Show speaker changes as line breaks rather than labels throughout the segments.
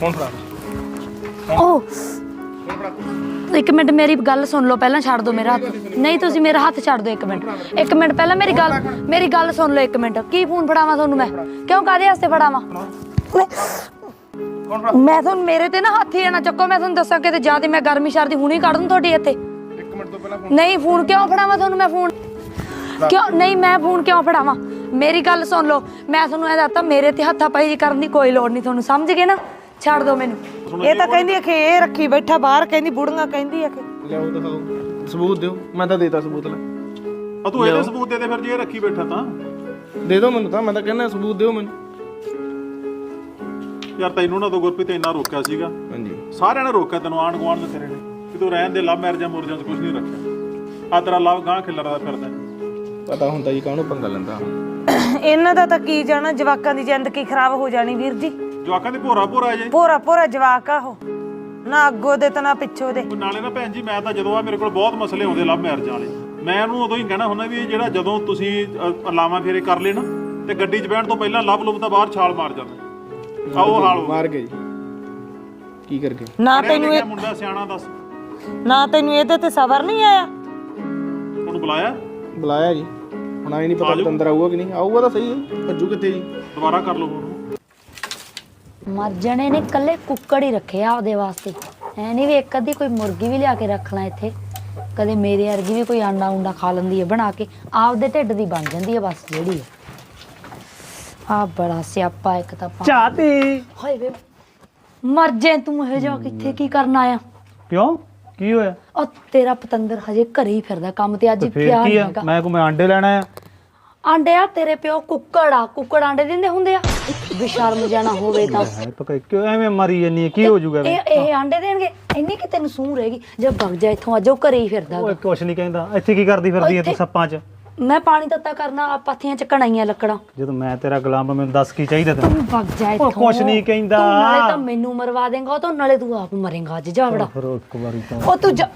ਫੜਾ
ਓ। ਇੱਕ ਮਿੰਟ ਮੇਰੀ ਗੱਲ ਸੁਣ ਲਓ ਪਹਿਲਾਂ ਛੱਡ ਦਿਓ ਮੇਰਾ ਹੱਥ। ਨਹੀਂ ਤੁਸੀਂ ਮੇਰਾ ਹੱਥ ਛੱਡ ਦਿਓ ਇੱਕ ਮਿੰਟ। ਇੱਕ ਮਿੰਟ ਪਹਿਲਾਂ ਮੇਰੀ ਗੱਲ ਮੇਰੀ ਗੱਲ ਸੁਣ ਲਓ ਇੱਕ ਮਿੰਟ। ਕੀ ਫੋਨ ਫੜਾਵਾਂ ਤੁਹਾਨੂੰ ਮੈਂ? ਕਿਉਂ ਕਾਦੇ ਵਾਸਤੇ ਫੜਾਵਾਂ? ਮੈਂ ਤੁਹਾਨੂੰ ਮੇਰੇ ਤੇ ਨਾ ਹੱਥ ਹੀ ਨਾ ਚੱਕੋ ਮੈਂ ਤੁਹਾਨੂੰ ਦੱਸਾਂ ਕਿਤੇ ਜ਼ਿਆਦਾ ਮੈਂ ਗਰਮੀ ਸ਼ਰਦੀ ਹੁਣੀ ਕੱਢ ਦੂੰ ਤੁਹਾਡੀ ਇੱਥੇ।
ਇੱਕ ਮਿੰਟ ਤੋਂ ਪਹਿਲਾਂ ਫੋਨ
ਨਹੀਂ ਫੋਨ ਕਿਉਂ ਫੜਾਵਾਂ ਤੁਹਾਨੂੰ ਮੈਂ ਫੋਨ? ਕਿਉਂ ਨਹੀਂ ਮੈਂ ਫੋਨ ਕਿਉਂ ਫੜਾਵਾਂ? ਮੇਰੀ ਗੱਲ ਸੁਣ ਲਓ ਮੈਂ ਤੁਹਾਨੂੰ ਇਹ ਦੱਸਤਾ ਮੇਰੇ ਤੇ ਹੱਥਾ ਪਾਈ ਕਰਨ ਦੀ ਕੋਈ ਲੋੜ ਨਹੀਂ ਤੁਹਾਨੂੰ ਸਮਝ ਗਏ ਨਾ? ਛੱਡ ਦਿਓ ਮੈਨੂੰ।
ਇਹ ਤਾਂ ਕਹਿੰਦੀ ਆ ਕਿ ਇਹ ਰੱਖੀ ਬੈਠਾ ਬਾਹਰ ਕਹਿੰਦੀ ਬੁੜੀਆਂ ਕਹਿੰਦੀ ਆ ਕਿ।
ਲਿਆਓ ਦਿਖਾਓ। ਸਬੂਤ ਦਿਓ ਮੈਂ ਤਾਂ ਦੇਤਾ ਸਬੂਤ ਲੈ।
ਆ ਤੂੰ ਇਹਦੇ ਸਬੂਤ ਦੇ ਦੇ ਫਿਰ ਜੇ ਇਹ ਰੱਖੀ ਬੈਠਾ ਤਾਂ।
ਦੇ ਦਿਓ ਮੈਨੂੰ ਤਾਂ ਮੈਂ ਤਾਂ ਕਹਿੰਦਾ ਸਬੂਤ ਦਿਓ ਮੈਨੂੰ।
ਯਾਰ ਤੈਨੂੰ ਨਾ ਤੂੰ ਗੁਰਪ੍ਰੀਤ ਇੰਨਾ ਰੋਕਿਆ ਸੀਗਾ।
ਹਾਂਜੀ।
ਸਾਰਿਆਂ ਨੇ ਰੋਕਿਆ ਤੈਨੂੰ ਆਣ ਗੁਆਂਢ ਦੇ ਤੇਰੇ ਨੇ। ਕਿ ਤੂੰ ਰਹਿਣ ਦੇ ਲਵ ਮੈਰਿਜਾਂ ਮੁਰਜਾਂ 'ਚ ਕੁਝ ਨਹੀਂ ਰੱਖਿਆ। ਆ ਤੇਰਾ ਲਵ ਗਾਂ ਖਿਲਰਦਾ ਫਿਰਦਾ।
ਪਤਾ ਹੁੰਦਾ ਜੀ ਕਾਹਨੂੰ ਪੰਗਾ ਲੈਂਦਾ।
ਇਹਨਾਂ ਦਾ ਤਾਂ ਕੀ ਜਾਣਾ ਜਵਾਕਾਂ ਦੀ ਜ਼ਿੰਦਗੀ ਖਰਾਬ ਹੋ ਜਾਣੀ ਵੀਰ ਜੀ।
ਜਵਾਕਾਂ ਦੀ ਭੋਰਾ ਭੋਰਾ ਜੇ।
ਪੂਰਾ ਪੂਰਾ ਜਵਾਕ ਆ ਉਹ। ਨਾ ਅੱਗੋਂ ਦੇ ਤੇ ਨਾ ਪਿੱਛੋਂ ਦੇ।
ਉਹ ਨਾਲੇ ਨਾ ਭੈਣ ਜੀ ਮੈਂ ਤਾਂ ਜਦੋਂ ਆ ਮੇਰੇ ਕੋਲ ਬਹੁਤ ਮਸਲੇ ਆਉਂਦੇ ਲਵ ਮੈਰਿਜਾਂ ਵਾਲੇ। ਮੈਂ ਉਹਨੂੰ ਉਦੋਂ ਹੀ ਕਹਿਣਾ ਹੁੰਦਾ ਵੀ ਇਹ ਜਿਹੜਾ ਜਦੋਂ ਤੁਸੀਂ ਅ, ਲਾਵਾਂ ਫੇਰੇ ਕਰ ਲੈ ਨਾ ਤੇ ਗੱਡੀ 'ਚ ਬਹਿਣ ਤੋਂ ਪਹਿਲਾਂ ਲਵ ਲੁੱਭ ਤਾਂ ਬਾਹਰ ਛਾਲ ਮਾਰ ਜਾਂਦਾ। ਆਓ ਹਾਲ ਹੋ
ਮਾਰ ਕੇ ਜੀ। ਕੀ ਕਰਕੇ
ਨਾ
ਪੜ੍ਹਿਆ
ਤੈਨੂੰ ਇਹ-
ਮੁੰਡਾ ਸਿਆਣਾ ਦੱਸ।
ਨਾ ਤੈਨੂੰ ਇਹਦੇ ਤੇ ਸਬਰ ਨਹੀਂ ਆਇਆ?
ਉਹਨੂੰ ਬੁਲਾਇਆ?
ਬੁਲਾਇਆ ਜੀ। ਹੁਣ ਆਈ ਨਹੀਂ ਪਤਾ
ਆਜੋ।
ਅੰਦਰ ਆਊਗਾ ਕਿ ਨਹੀਂ। ਆਊਗਾ ਤਾਂ ਸਹੀ ਹੈ। ਭੱਜੂ ਕਿੱਥੇ ਜੀ?
ਦੁਬਾਰਾ ਕਰ ਲਓ ਉਹਨੂੰ
ਮਰ ਜਣੇ ਨੇ ਕੱਲੇ ਕੁੱਕੜ ਹੀ ਰੱਖੇ ਆ ਆਪਦੇ ਵਾਸਤੇ। ਐ ਨਹੀਂ ਵੀ ਇੱਕ ਅੱਧੀ ਕੋਈ ਮੁਰਗੀ ਵੀ ਲਿਆ ਕੇ ਰੱਖਣਾ ਇੱਥੇ। ਕਦੇ ਮੇਰੇ ਵਰਗੀ ਵੀ ਕੋਈ ਆਂਡਾ ਉਂਡਾ ਖਾ ਲੈਂਦੀ ਹੈ ਬਣਾ ਕੇ ਆਪਦੇ ਢਿੱਡ ਦੀ ਬਣ ਜਾਂਦੀ ਹੈ ਬਸ ਜਿਹੜੀ ਆ ਬੜਾ ਸਿਆਪਾ ਇੱਕ ਤਾਂ ਪਾ।
ਚਾਤੀ
ਹਾਏ ਵੇ ਮਰ ਜੇ ਤੂੰ ਇਹ ਜਾ ਕਿੱਥੇ ਕੀ ਕਰਨ ਆਇਆ?
ਕਿਉਂ? ਕੀ ਹੋਇਆ?
ਉਹ ਤੇਰਾ ਪਤੰਦਰ ਹਜੇ ਘਰੇ ਹੀ ਫਿਰਦਾ ਕੰਮ ਤੇ ਅੱਜ
ਤੇ ਫੇਰ
ਪਿਆ
ਕੀ
ਨਹੀਂ
ਆ?
ਹੈਗਾ।
ਮੈਂ ਕੋ ਮੈਂ ਆਂਡੇ ਲੈਣਾ ਆ।
ਆਂਡੇ ਆ ਤੇਰੇ ਪਿਓ ਕੁੱਕੜ ਆ ਕੁੱਕੜ ਆਂਡੇ ਦਿੰਦੇ ਹੁੰਦੇ ਆ। ਬੇਸ਼ਰਮ ਜਾਣਾ ਹੋਵੇ ਤਾਂ।
ਹੈ ਪਕਾ ਕਿਉਂ ਐਵੇਂ ਮਰੀ ਜਾਨੀ ਹੈ ਕੀ ਹੋ ਜਾਊਗਾ
ਇਹ ਇਹ ਆਂਡੇ ਦੇਣਗੇ ਇੰਨੀ ਕਿ ਤੈਨੂੰ ਸੂਹ ਰਹੇਗੀ। ਜਦ ਵਗ ਜਾ ਇੱਥੋਂ ਅੱਜ ਉਹ ਘਰੇ ਹੀ ਫਿਰਦਾ
ਓਏ ਕੁਛ ਨਹੀਂ ਕਹਿੰਦਾ। ਇੱਥੇ ਕੀ ਕਰਦੀ ਫਿਰਦੀ ਐ ਤੂੰ
ਇੱਥੇ-
ਸੱਪਾਂ 'ਚ?
ਮੈਂ ਪਾਣੀ ਤੱਤਾ ਕਰਨਾ ਆ ਪਾਥੀਆਂ ਚ ਕਣਾਈਆਂ ਲੱਕੜਾਂ।
ਜਦੋਂ ਮੈਂ ਤੇਰਾ ਗੁਲਾਮ ਆ, ਮੈਨੂੰ ਦੱਸ ਕੀ ਚਾਹੀਦਾ ਤੈਨੂੰ?
ਤੂੰ ਵਗ ਜਾ ਇੱਥੋਂ।
ਕੁਛ ਨਹੀਂ ਕਹਿੰਦਾ।
ਤੂੰ ਨਾਲੇ ਤਾਂ ਮੈਨੂੰ ਮਰਵਾ ਦੇਂਗਾ ਉਹ ਤਾਂ ਨਾਲੇ ਤੂੰ ਆਪ ਮਰੇਂਗਾ ਅੱਜ ਜਾਵੜਾ
ਫਿਰ ਇੱਕ ਵਾਰੀ ਤਾਂ।
ਉਹ ਤੂੰ ਜਾ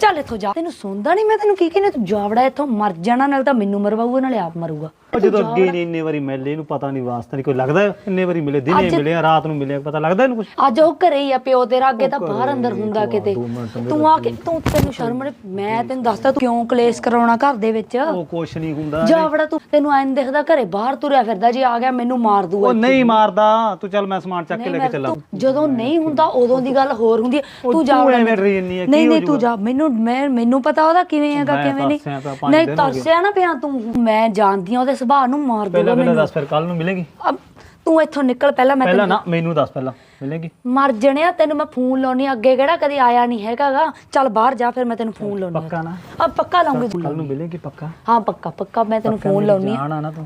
ਚੱਲ ਇੱਥੋਂ ਜਾ। ਤੈਨੂੰ ਸੁਣਦਾ ਨਹੀਂ ਮੈਂ ਤੈਨੂੰ ਕੀ ਕਹਿੰਦਾ ਤੂੰ ਜਾਵੜਾ ਇੱਥੋਂ ਮਰ ਜਾਣਾ ਨਾਲ ਤਾਂ ਮੈਨੂੰ ਮਰਵਾਊਗਾ ਨਾਲੇ ਆਪ ਮਰੂਗਾ।
ਉਹ ਜਦੋਂ ਅੱਗੇ ਨਹੀਂ ਇੰਨੇ ਵਾਰੀ ਮਿਲੇ ਇਹਨੂੰ ਪਤਾ ਨਹੀਂ ਵਾਸਤਾ ਨਹੀਂ ਕੋਈ ਲੱਗਦਾ ਇੰਨੇ ਵਾਰੀ ਮਿਲੇ ਦਿਨੇ ਮਿਲੇ ਆ, ਰਾਤ ਨੂੰ ਮਿਲੇ ਪਤਾ ਲੱਗਦਾ ਇਹਨੂੰ ਕੁਛ?
ਅੱਜ ਉਹ ਘਰੇ ਹੀ ਆ ਪਿਓ ਤੇਰਾ ਅੱਗੇ ਤਾਂ ਬਾਹਰ ਅੰਦਰ ਹੁੰਦਾ ਕਿਤੇ। ਤੂੰ ਆ ਕੇ ਤੂੰ ਤੈਨੂੰ ਸ਼ਰਮ ਨਹੀਂ ਮੈਂ ਤੈਨੂੰ ਦੱਸਦਾ ਤੂੰ ਕਿਉਂ ਕਲੇਸ਼ ਕਰਾਉਣਾ ਘਰ ਦੇ ਵਿੱਚ?
ਉਹ ਕੁਛ ਨਹੀਂ ਹੁੰਦਾ
ਜਾਵੜਾ ਤੂੰ ਤੈਨੂੰ ਐਂ ਦਿਖਦਾ ਘਰੇ ਬਾਹਰ ਤੁਰਿਆ ਫਿਰਦਾ ਜੇ ਆ ਗਿਆ ਮੈਨੂੰ ਮਾਰ ਦੂਗਾ
ਉਹ ਨਹੀਂ ਮਾਰਦਾ ਤੂੰ ਚੱਲ ਮੈਂ ਸਮਾਨ ਚੱਕ ਕੇ ਲੈ ਕੇ ਚੱਲਾਂ।
ਜਦੋਂ ਨਹੀਂ ਹੁੰਦਾ ਉਦੋਂ ਦੀ ਗੱਲ ਹੋਰ ਹੁੰਦੀ ਤੂੰ ਜਾ
ਤੂੰ
ਵੜਾ
ਐਵੇਂ ਡਰੀ ਜਾਂਦੀ ਹੈ, ਕੀ
ਨਹੀਂ ਨਹੀਂ ਤੂੰ ਜਾ ਮੈਨੂੰ ਮੈਂ ਮੈਨੂੰ ਪਤਾ ਉਹਦਾ ਕਿਵੇਂ ਹੈਗਾ ਕਿਵੇਂ ਨਹੀਂ। ਨਹੀਂ। ਤਰਸਿਆ ਨਾ ਪਿਆ ਤੂੰ। ਮੈਂ ਜਾਣਦੀ ਆ ਉਹਦੇ ਸੁਭਾਅ ਨੂੰ ਮਾਰ ਦੂਗਾ
ਮੈਨੂੰ
ਮੈਨੂੰ।
ਦੱਸ ਫਿਰ ਕੱਲ ਨੂੰ ਮਿਲੇਗੀ?
ਤੂੰ ਇੱਥੋਂ ਨਿਕਲ ਪਹਿਲਾਂ ਮੈਂ
ਪਹਿਲਾਂ ਨਾ ਮੈਨੂੰ ਦੱਸ ਪਹਿਲਾਂ ਮਿਲੇਗੀ?
ਮਰ ਜਣਿਆ ਤੈਨੂੰ ਮੈਂ ਫੋਨ ਲਾਉਣੀ ਅੱਗੇ ਕਿਹੜਾ ਕਦੇ ਆਇਆ ਨਹੀਂ ਹੈਗਾਗਾ। ਚੱਲ ਬਾਹਰ ਜਾ ਫਿਰ ਮੈਂ ਤੈਨੂੰ ਫੋਨ ਲਾਉਣੀ
ਪੱਕਾ ਨਾ?
ਆ ਪੱਕਾ ਲਾਉਂਗੀ
ਕੱਲ ਨੂੰ ਮਿਲੇਗੀ ਪੱਕਾ?
ਹਾਂ ਪੱਕਾ ਪੱਕਾ ਮੈਂ ਤੈਨੂੰ ਫੋਨ ਲਾਉਣੀ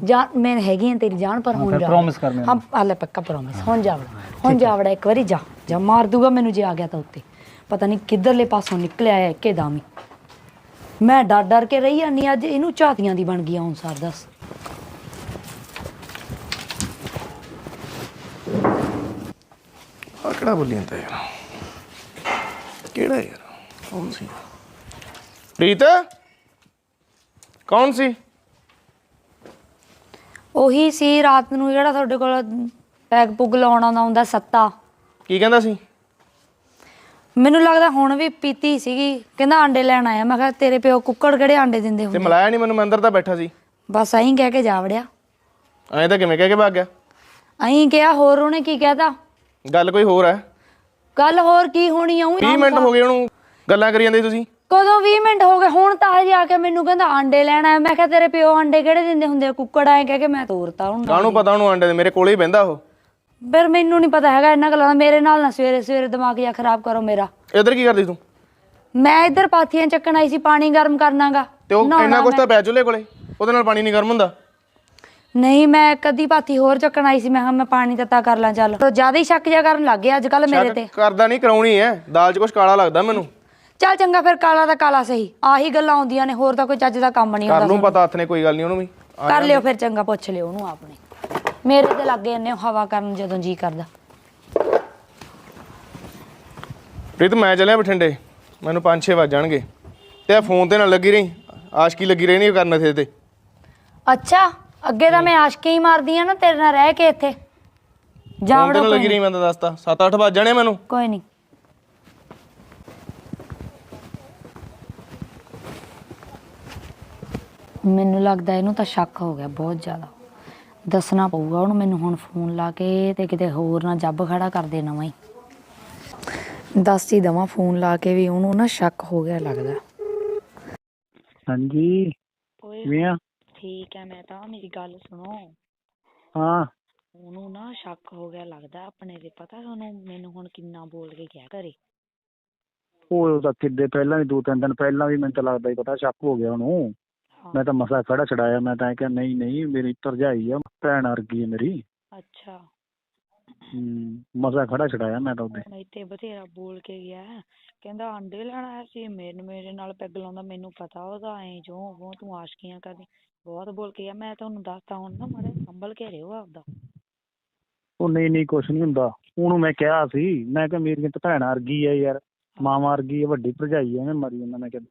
ਜਾਨ
ਮੈਂ ਹੈਗੀ ਆ ਤੇਰੀ ਜਾਨ ਪਰ ਹੁਣ ਜਾ।
promise ਕਰ ਮੈਨੂੰ।
ਹਾਂ ਹਾਲੇ ਪੱਕਾ ਪ੍ਰੋਮਿਸ ਹੁਣ ਜਾ ਵੜਾ। ਹੁਣ ਜਾ ਵੜਾ ਇੱਕ ਵਾਰੀ ਜਾ। ਜਾ ਮਾਰ ਦੂਗਾ ਮੈਨੂੰ ਜੇ ਆ ਗਿਆ ਤਾਂ ਉੱਤੇ। ਪਤਾ ਨਹੀਂ ਕਿੱਧਰਲੇ ਪਾਸੋਂ ਨਿਕਲਿਆ ਹੈ ਇੱਕੇ ਦਾਮੀ ਮੈਂ ਡਰ ਡਰ ਕੇ ਰਹੀ ਜਾਂਦੀ ਅੱਜ ਇਹਨੂੰ ਝਾਤੀਆਂ ਦੀ ਬਣ ਗਈ ਹੁਣ ਸਰ ਦੱਸ।
ਆ ਕਿਹੜਾ ਬੋਲੀ ਜਾਂਦਾ ਯਾਰ? ਕਿਹੜਾ ਯਾਰ? ਕੌਣ ਸੀ? ਪ੍ਰੀਤ? ਕੌਣ ਸੀ?
ਉਹੀ ਸੀ ਰਾਤ ਨੂੰ ਜਿਹੜਾ ਤੁਹਾਡੇ ਕੋਲ ਪੈਗ ਪੁਗ ਲਾਉਣ ਆਉਂਦਾ ਹੁੰਦਾ ਸੱਤਾ।
ਕੀ ਕਹਿੰਦਾ ਸੀ?
ਮੈਨੂੰ ਲੱਗਦਾ ਹੁਣ ਵੀ ਪੀਤੀ ਸੀਗੀ। ਕਹਿੰਦਾ ਆਂਡੇ ਲੈਣ ਆਇਆ। ਮੈਂ ਕਿਹਾ ਤੇਰੇ ਪਿਓ ਕੁੱਕੜ ਕਿਹੜੇ ਆਂਡੇ ਦਿੰਦੇ
ਤੇ
ਹੁੰਦੇ
ਮਲਾਇਆ ਨਹੀਂ ਮੈਨੂੰ? ਮੈਂ ਅੰਦਰ ਤਾਂ ਬੈਠਾ ਸੀ।
ਬਸ ਐਂ ਕਹਿ ਕੇ ਜਾ ਵੜਿਆ।
ਐਂ ਤਾਂ ਕਿਵੇਂ ਕਹਿ ਕੇ ਭੱਗ ਗਿਆ?
ਐਂ ਕਿਹਾ ਹੋਰ ਉਹਨੇ ਕੀ ਕਹਿਤਾ?
ਗੱਲ ਕੋਈ ਹੋਰ ਹੈ?
ਗੱਲ ਹੋਰ ਕੀ ਹੋਣੀ ਆ?
20 ਮਿੰਟ ਹੋ ਗਏ ਉਹਨੂੰ। ਗੱਲਾਂ ਕਰੀ ਜਾਂਦੇ ਤੁਸੀਂ?
ਕਦੋਂ 20 ਮਿੰਟ ਹੋ ਗਏ? ਹੁਣ ਤਾਂ ਹਜੇ ਆ ਕੇ ਮੈਨੂੰ ਕਹਿੰਦਾ ਆਂਡੇ ਲੈਣਾ ਮੈਂ ਕਿਹਾ ਤੇਰੇ ਪਿਓ ਆਂਡੇ ਕਿਹੜੇ ਦਿੰਦੇ ਹੁੰਦੇ ਆ? ਕੁੱਕੜ ਐਂ ਕਹਿ ਕੇ ਮੈਂ ਤੋਰਤਾ ਹੁਣ
ਕਾਹਨੂੰ ਪਤਾ ਉਹਨੂੰ ਆਂਡੇ ਦੇ? ਮੇਰੇ ਕੋਲੇ ਹੀ ਬਹਿੰਦਾ ਉਹ।
ਫਿਰ ਮੈਨੂੰ ਨਹੀਂ ਪਤਾ ਹੈਗਾ ਇਹਨਾਂ ਗੱਲਾਂ ਦਾ। ਮੇਰੇ ਨਾਲ ਨਾ ਸਵੇਰੇ ਸਵੇਰੇ ਦਿਮਾਗ ਜਾਂ ਖਰਾਬ ਕਰੋ ਮੇਰਾ।
ਇੱਧਰ ਕੀ ਕਰਦੀ ਤੂੰ?
ਮੈਂ ਇੱਧਰ ਪਾਥੀਆਂ ਚੱਕਣ ਆਈ ਸੀ ਪਾਣੀ ਗਰਮ ਕਰਨਾਗਾ।
ਤੇ ਉਹ ਇੰਨਾ ਕੁਛ ਤਾਂ ਚੁੱਲ੍ਹੇ ਕੋਲੇ ਉਹਦੇ ਨਾਲ ਪਾਣੀ ਨਹੀਂ ਗਰਮ ਹੁੰਦਾ?
ਨਹੀਂ ਮੈਂ ਕਦੀ ਪਾਥੀ ਹੋਰ ਚੱਕਣ ਆਈ ਸੀ ਮੈਂ ਕਿਹਾ ਮੈਂ ਪਾਣੀ ਤੱਤਾ ਕਰ ਲਾਂ ਚੱਲ। ਤੋ ਜ਼ਿਆਦਾ ਹੀ ਸ਼ੱਕ ਜਿਹਾ ਕਰਨ ਲੱਗ ਗਿਆ ਅੱਜ ਕੱਲ ਮੇਰੇ ਤੇ।
ਕਰਦਾ ਨਹੀਂ ਕਰਾਉਣੀ ਐ। ਦਾਲ 'ਚ ਕੁਛ ਕਾਲਾ ਲੱਗਦਾ ਮੈਨੂੰ।
ਚੱਲ ਚੰਗਾ ਫਿਰ ਕਾਲਾ ਦਾ ਕਾਲਾ ਸਹੀ। ਆਹੀ ਗੱਲਾਂ ਆਉਂਦੀਆਂ ਨੇ ਹੋਰ ਤਾਂ ਕੋਈ ਚੱਜ ਦਾ ਕੰਮ ਨਹੀਂ
ਕਰ
ਹੁੰਦਾ
ਲੂੰ ਪਤਾ ਹੱਥ ਨੇ ਕੋਈ ਗੱਲ ਨਹੀਂ ਉਹਨੂੰ ਵੀ।
ਕਰ ਲਿਓ ਫਿਰ ਚੰਗਾ ਪੁੱਛ ਲਿਓ ਉਹਨੂੰ ਆਪਣੇ। ਮੇਰੇ ਤੇ ਲੱਗੇ ਇੰਨੇ ਹਵਾ ਕਰਨ ਜਦੋਂ ਜੀ ਕਰਦਾ।
ਪ੍ਰੀਤ ਮੈਂ ਚੱਲਿਆ ਬਠਿੰਡੇ। ਮੈਨੂੰ 5-6 ਵਜ ਜਾਣਗੇ। ਤੇ ਆ ਫੋਨ ਤੇ ਨਾਲ ਲੱਗੀ ਰਹੀ। ਆਸ਼ਕੀ ਲੱਗੀ ਰਹਿਣੀ ਕਰਨ ਥੇ ਤੇ।
ਅੱਛਾ ਅੱਗੇ ਤਾਂ ਮੈਂ ਆਸ਼ਕੀ ਹੀ ਮਾਰਦੀ ਆ ਨਾ ਤੇਰੇ ਨਾਲ ਰਹਿ ਕੇ ਇੱਥੇ।
ਜਾ
ਫੋਨ ਤੇ
ਵੜੋ
ਨਾਲ ਲੱਗੀ ਰਹੀ ਮੈਂ ਤਾਂ ਦੱਸਤਾ। 7-8 ਵੱਜ ਜਾਣੇ ਮੈਨੂੰ।
ਕੋਈ ਨਹੀਂ ਮੈਨੂੰ ਲੱਗਦਾ ਇਹਨੂੰ ਤਾਂ ਸ਼ੱਕ ਹੋ ਗਿਆ ਬਹੁਤ ਜ਼ਿਆਦਾ। ਦੱਸਣਾ ਪਊਗਾ। ਉਹਨੂੰ ਮੈਨੂੰ ਹੁਣ ਫੋਨ ਲਾ ਕੇ ਤੇ ਕਿਤੇ ਹੋਰ ਨਾ ਜੱਬ ਖੜਾ ਕਰ ਦੇ ਨਵਾਂ ਹੀ। ਦੱਸ ਹੀ ਦਵਾਂ ਫੋਨ ਲਾ ਕੇ ਵੀ ਉਹਨੂੰ ਨਾ ਸ਼ੱਕ ਹੋ ਗਿਆ ਲੱਗਦਾ।
ਹਾਂਜੀ।
ਓਏ
ਕਿਵੇਂ ਆ?
ਠੀਕ ਹੈ ਮੈਂ ਤਾਂ ਮੇਰੀ ਗੱਲ ਸੁਣੋ।
ਹਾਂ।
ਉਹਨੂੰ ਨਾ ਸ਼ੱਕ ਹੋ ਗਿਆ ਲੱਗਦਾ ਆਪਣੇ ਤੇ। ਪਤਾ ਤੁਹਾਨੂੰ ਮੈਨੂੰ ਹੁਣ ਕਿੰਨਾ ਬੋਲ ਕੇ ਗਿਆ ਘਰੇ।
ਉਹ ਉਹਦਾ ਕਿੱਦੇ ਪਹਿਲਾਂ ਵੀ ਦੋ ਤਿੰਨ ਦਿਨ ਪਹਿਲਾਂ ਵੀ ਮੈਨੂੰ ਤਾਂ ਲੱਗਦਾ ਹੀ ਪਤਾ ਸ਼ੱਕ ਹੋ ਗਿਆ ਉਹਨੂੰ। ਮੈਂ ਤਾਂ ਮਸਾ ਖੜਾ ਛਡਾਇਆ ਮੈਂ ਤਾਂ ਕਿਹਾ ਨਹੀਂ ਨਹੀਂ ਮੇਰੀ ਭਰਜਾਈ ਆ ਭੈਣ ਵਰਗੀ ਹੈ ਮੇਰੀ।
ਅੱਛਾ।
ਹੂੰ ਮਸਾ ਖੜਾ ਛਡਾਇਆ ਮੈਂ ਤਾਂ ਉਹਦੇ।
ਹੁਣ ਇੱਥੇ ਬਥੇਰਾ ਬੋਲ ਕੇ ਗਿਆ। ਹੈ। ਕਹਿੰਦਾ ਆਂਡੇ ਲੈਣ ਆਇਆ ਸੀ ਮੇਰੇ ਮੇਰੇ ਨਾਲ ਪੈਗ ਲਾਉਂਦਾ ਮੈਨੂੰ ਪਤਾ ਉਹਦਾ ਐ ਜੋ ਉਹ ਤੂੰ ਆਸ਼ਕੀਆਂ ਕਰਦੀ। ਬਹੁਤ ਬੋਲ ਕੇ ਗਿਆ ਮੈਂ ਤੁਹਾਨੂੰ ਦੱਸਤਾ ਹੁਣ ਨਾ ਮਾੜੇ ਸੰਭਲ ਕੇ ਰਿਓ ਆਪਦਾ।
ਉਹ ਨਹੀਂ ਨਹੀਂ ਕੁਛ ਨਹੀਂ ਹੁੰਦਾ। ਉਹਨੂੰ ਮੈਂ ਕਿਹਾ ਸੀ ਮੈਂ ਕਿਹਾ ਮੇਰੀ ਤਾਂ ਭੈਣ ਵਰਗੀ ਆ ਯਾਰ ਮਾਂ ਵਰਗੀ ਆ ਵੱਡੀ ਭਰਜਾਈ ਆ ਮੈਂ ਮਰੀ ਜਾਂਦਾ ਮੈਂ ਕਿਹਾ।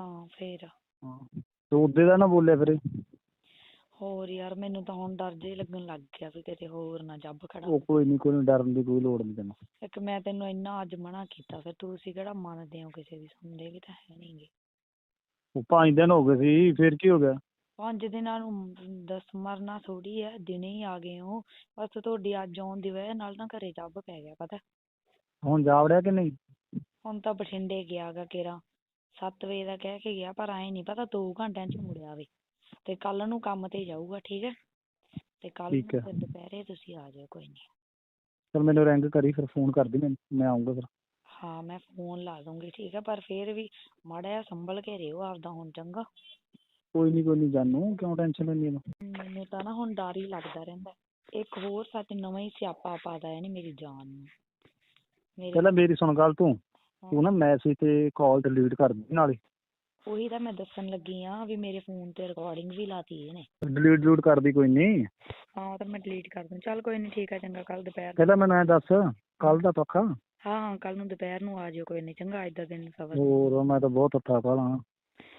ਹਾਂ ਫੇਰ।
ਹਾਂ। ਤੇ ਉਹਦੇ ਦਾ ਨਾ ਬੋਲਿਆ ਫਿਰ।
ਹੋਰ ਯਾਰ ਮੈਨੂੰ ਤਾਂ ਹੁਣ ਡਰ ਜੇ ਲੱਗਣ ਲੱਗ ਗਿਆ ਵੀ ਕਿਤੇ ਹੋਰ ਨਾ ਜੱਬ ਖੜਾ।
ਉਹ ਕੋਈ ਨਹੀਂ ਕੋਈ ਨੀ ਡਰਨ ਦੀ ਕੋਈ ਲੋੜ ਨਹੀਂ ਤੈਨੂੰ।
ਇੱਕ ਮੈਂ ਤੈਨੂੰ ਇੰਨਾ ਅੱਜ ਮਨਾ ਕੀਤਾ ਫਿਰ ਤੁਸੀਂ ਕਿਹੜਾ ਮੰਨਦੇ ਹੋ ਕਿਸੇ ਦੀ ਸੁਣਦੇ ਵੀ ਤਾਂ ਹੈ ਨਹੀਂਗੇ
ਉਹ ਪੰਜ ਦਿਨ ਹੋ ਗਏ ਸੀ ਫਿਰ ਕੀ ਹੋ ਗਿਆ?
ਪੰਜ ਦਿਨਾਂ ਨੂੰ ਦੱਸ ਮਰਨਾ ਥੋੜੀ ਹੈ ਦਿਨੇ ਹੀ ਆ ਗਏ ਹੋ। ਬਸ ਤੁਹਾਡੀ ਅੱਜ ਆਉਣ ਦੀ ਵਜ੍ਹਾ ਨਾਲ ਨਾ ਘਰੇ ਜੱਬ ਪੈ ਗਿਆ ਪਤਾ।
ਹੁਣ ਜਾ ਵੜਿਆ ਕਿ ਨਹੀਂ?
ਹੁਣ ਤਾਂ ਬਠਿੰਡੇ ਗਿਆ ਗਾ ਕੇਰਾ 7 ਵਜੇ ਦਾ ਕਹਿ ਕੇ ਗਿਆ ਪਰ ਐ ਨਹੀਂ ਪਤਾ 2 ਘੰਟਿਆਂ ਚ ਮੁੜਿਆ ਵੇ। ਤੇ ਕੱਲ ਨੂੰ ਕੰਮ ਤੇ ਜਾਊਗਾ ਠੀਕ ਹੈ? ਤੇ ਕੱਲ
ਠੀਕ
ਨੂੰ
ਹੈ।
ਫਿਰ ਦੁਪਹਿਰੇ ਤੁਸੀਂ ਆ ਜਾਓ ਕੋਈ ਨਹੀਂ
ਚਲ ਮੈਨੂੰ ਰਿੰਗ ਕਰੀ ਫਿਰ ਫੋਨ ਕਰਦੀ ਮੈਨੂੰ ਮੈਂ ਆਉਂਗਾ ਫਿਰ।
ਹਾਂ ਮੈਂ ਫੋਨ ਲਾ ਦੂੰਗੀ ਠੀਕ ਹੈ? ਪਰ ਫਿਰ ਵੀ ਮਾੜਾ ਜਿਹਾ ਸੰਭਲ ਕੇ ਰਿਓ ਆਪਦਾ ਹੁਣ ਚੰਗਾ?
ਕੋਈ ਨਹੀਂ ਕੋਈ ਨਹੀਂ ਜਾਨੂ ਕਿਉਂ ਟੈਨਸ਼ਨ ਲੈਂਦੀ ਇਹਨੂੰ
ਮੈਨੂੰ ਤਾਂ ਨਾ ਹੁਣ ਡਰ ਹੀ ਲੱਗਦਾ ਰਹਿੰਦਾ। ਇੱਕ ਹੋਰ ਸੱਚ ਨਵਾਂ ਹੀ ਸਿਆਪਾ ਪਾਦਾ ਹੈ ਨੀ ਮੇਰੀ ਜਾਨ ਨੂੰ। ਮੇਰੇ
ਪਹਿਲਾਂ ਮੇਰੀ ਸੁਣ ਗੱਲ ਤੂੰ। ਤੂੰ ਨਾ ਮੈਸੇਜ ਤੇ ਕਾਲ ਡਿਲੀਟ ਕਰ ਦੇ ਨਾਲੇ।
ਉਹੀ ਤਾਂ ਮੈਂ ਦੱਸਣ ਲੱਗੀ ਆ ਵੀ ਮੇਰੇ ਫੋਨ ਤੇ ਰਿਕਾਰਡਿੰਗ ਵੀ ਲਾਤੀ ਇਹਨੇ।
ਡਿਲੀਟ ਡਿਲੀਟ ਕਰਦੀ ਕੋਈ ਨਹੀਂ
ਹਾਂ ਉਹ ਤਾਂ ਮੈਂ ਡਿਲੀਟ ਕਰ ਦੂੰ। ਚੱਲ ਕੋਈ ਨਹੀਂ ਠੀਕ ਆ ਚੰਗਾ ਕੱਲ ਦੁਪਹਿਰ ਨੂੰ।
ਪਹਿਲਾਂ ਮੈਨੂੰ ਐ ਦੱਸ ਕੱਲ ਦਾ ਪੱਕਾ?
ਹਾਂ ਹਾਂ ਕੱਲ ਨੂੰ ਦੁਪਹਿਰ ਨੂੰ ਆ ਜਿਓ ਕੋਈ ਨਹੀਂ ਚੰਗਾ ਅੱਜ ਦਾ ਦਿਨ ਸਬਰ
ਹੋਰ ਮੈਂ ਤਾਂ ਬਹੁਤ ਅੱਥਾ ਪਾਲਾਂ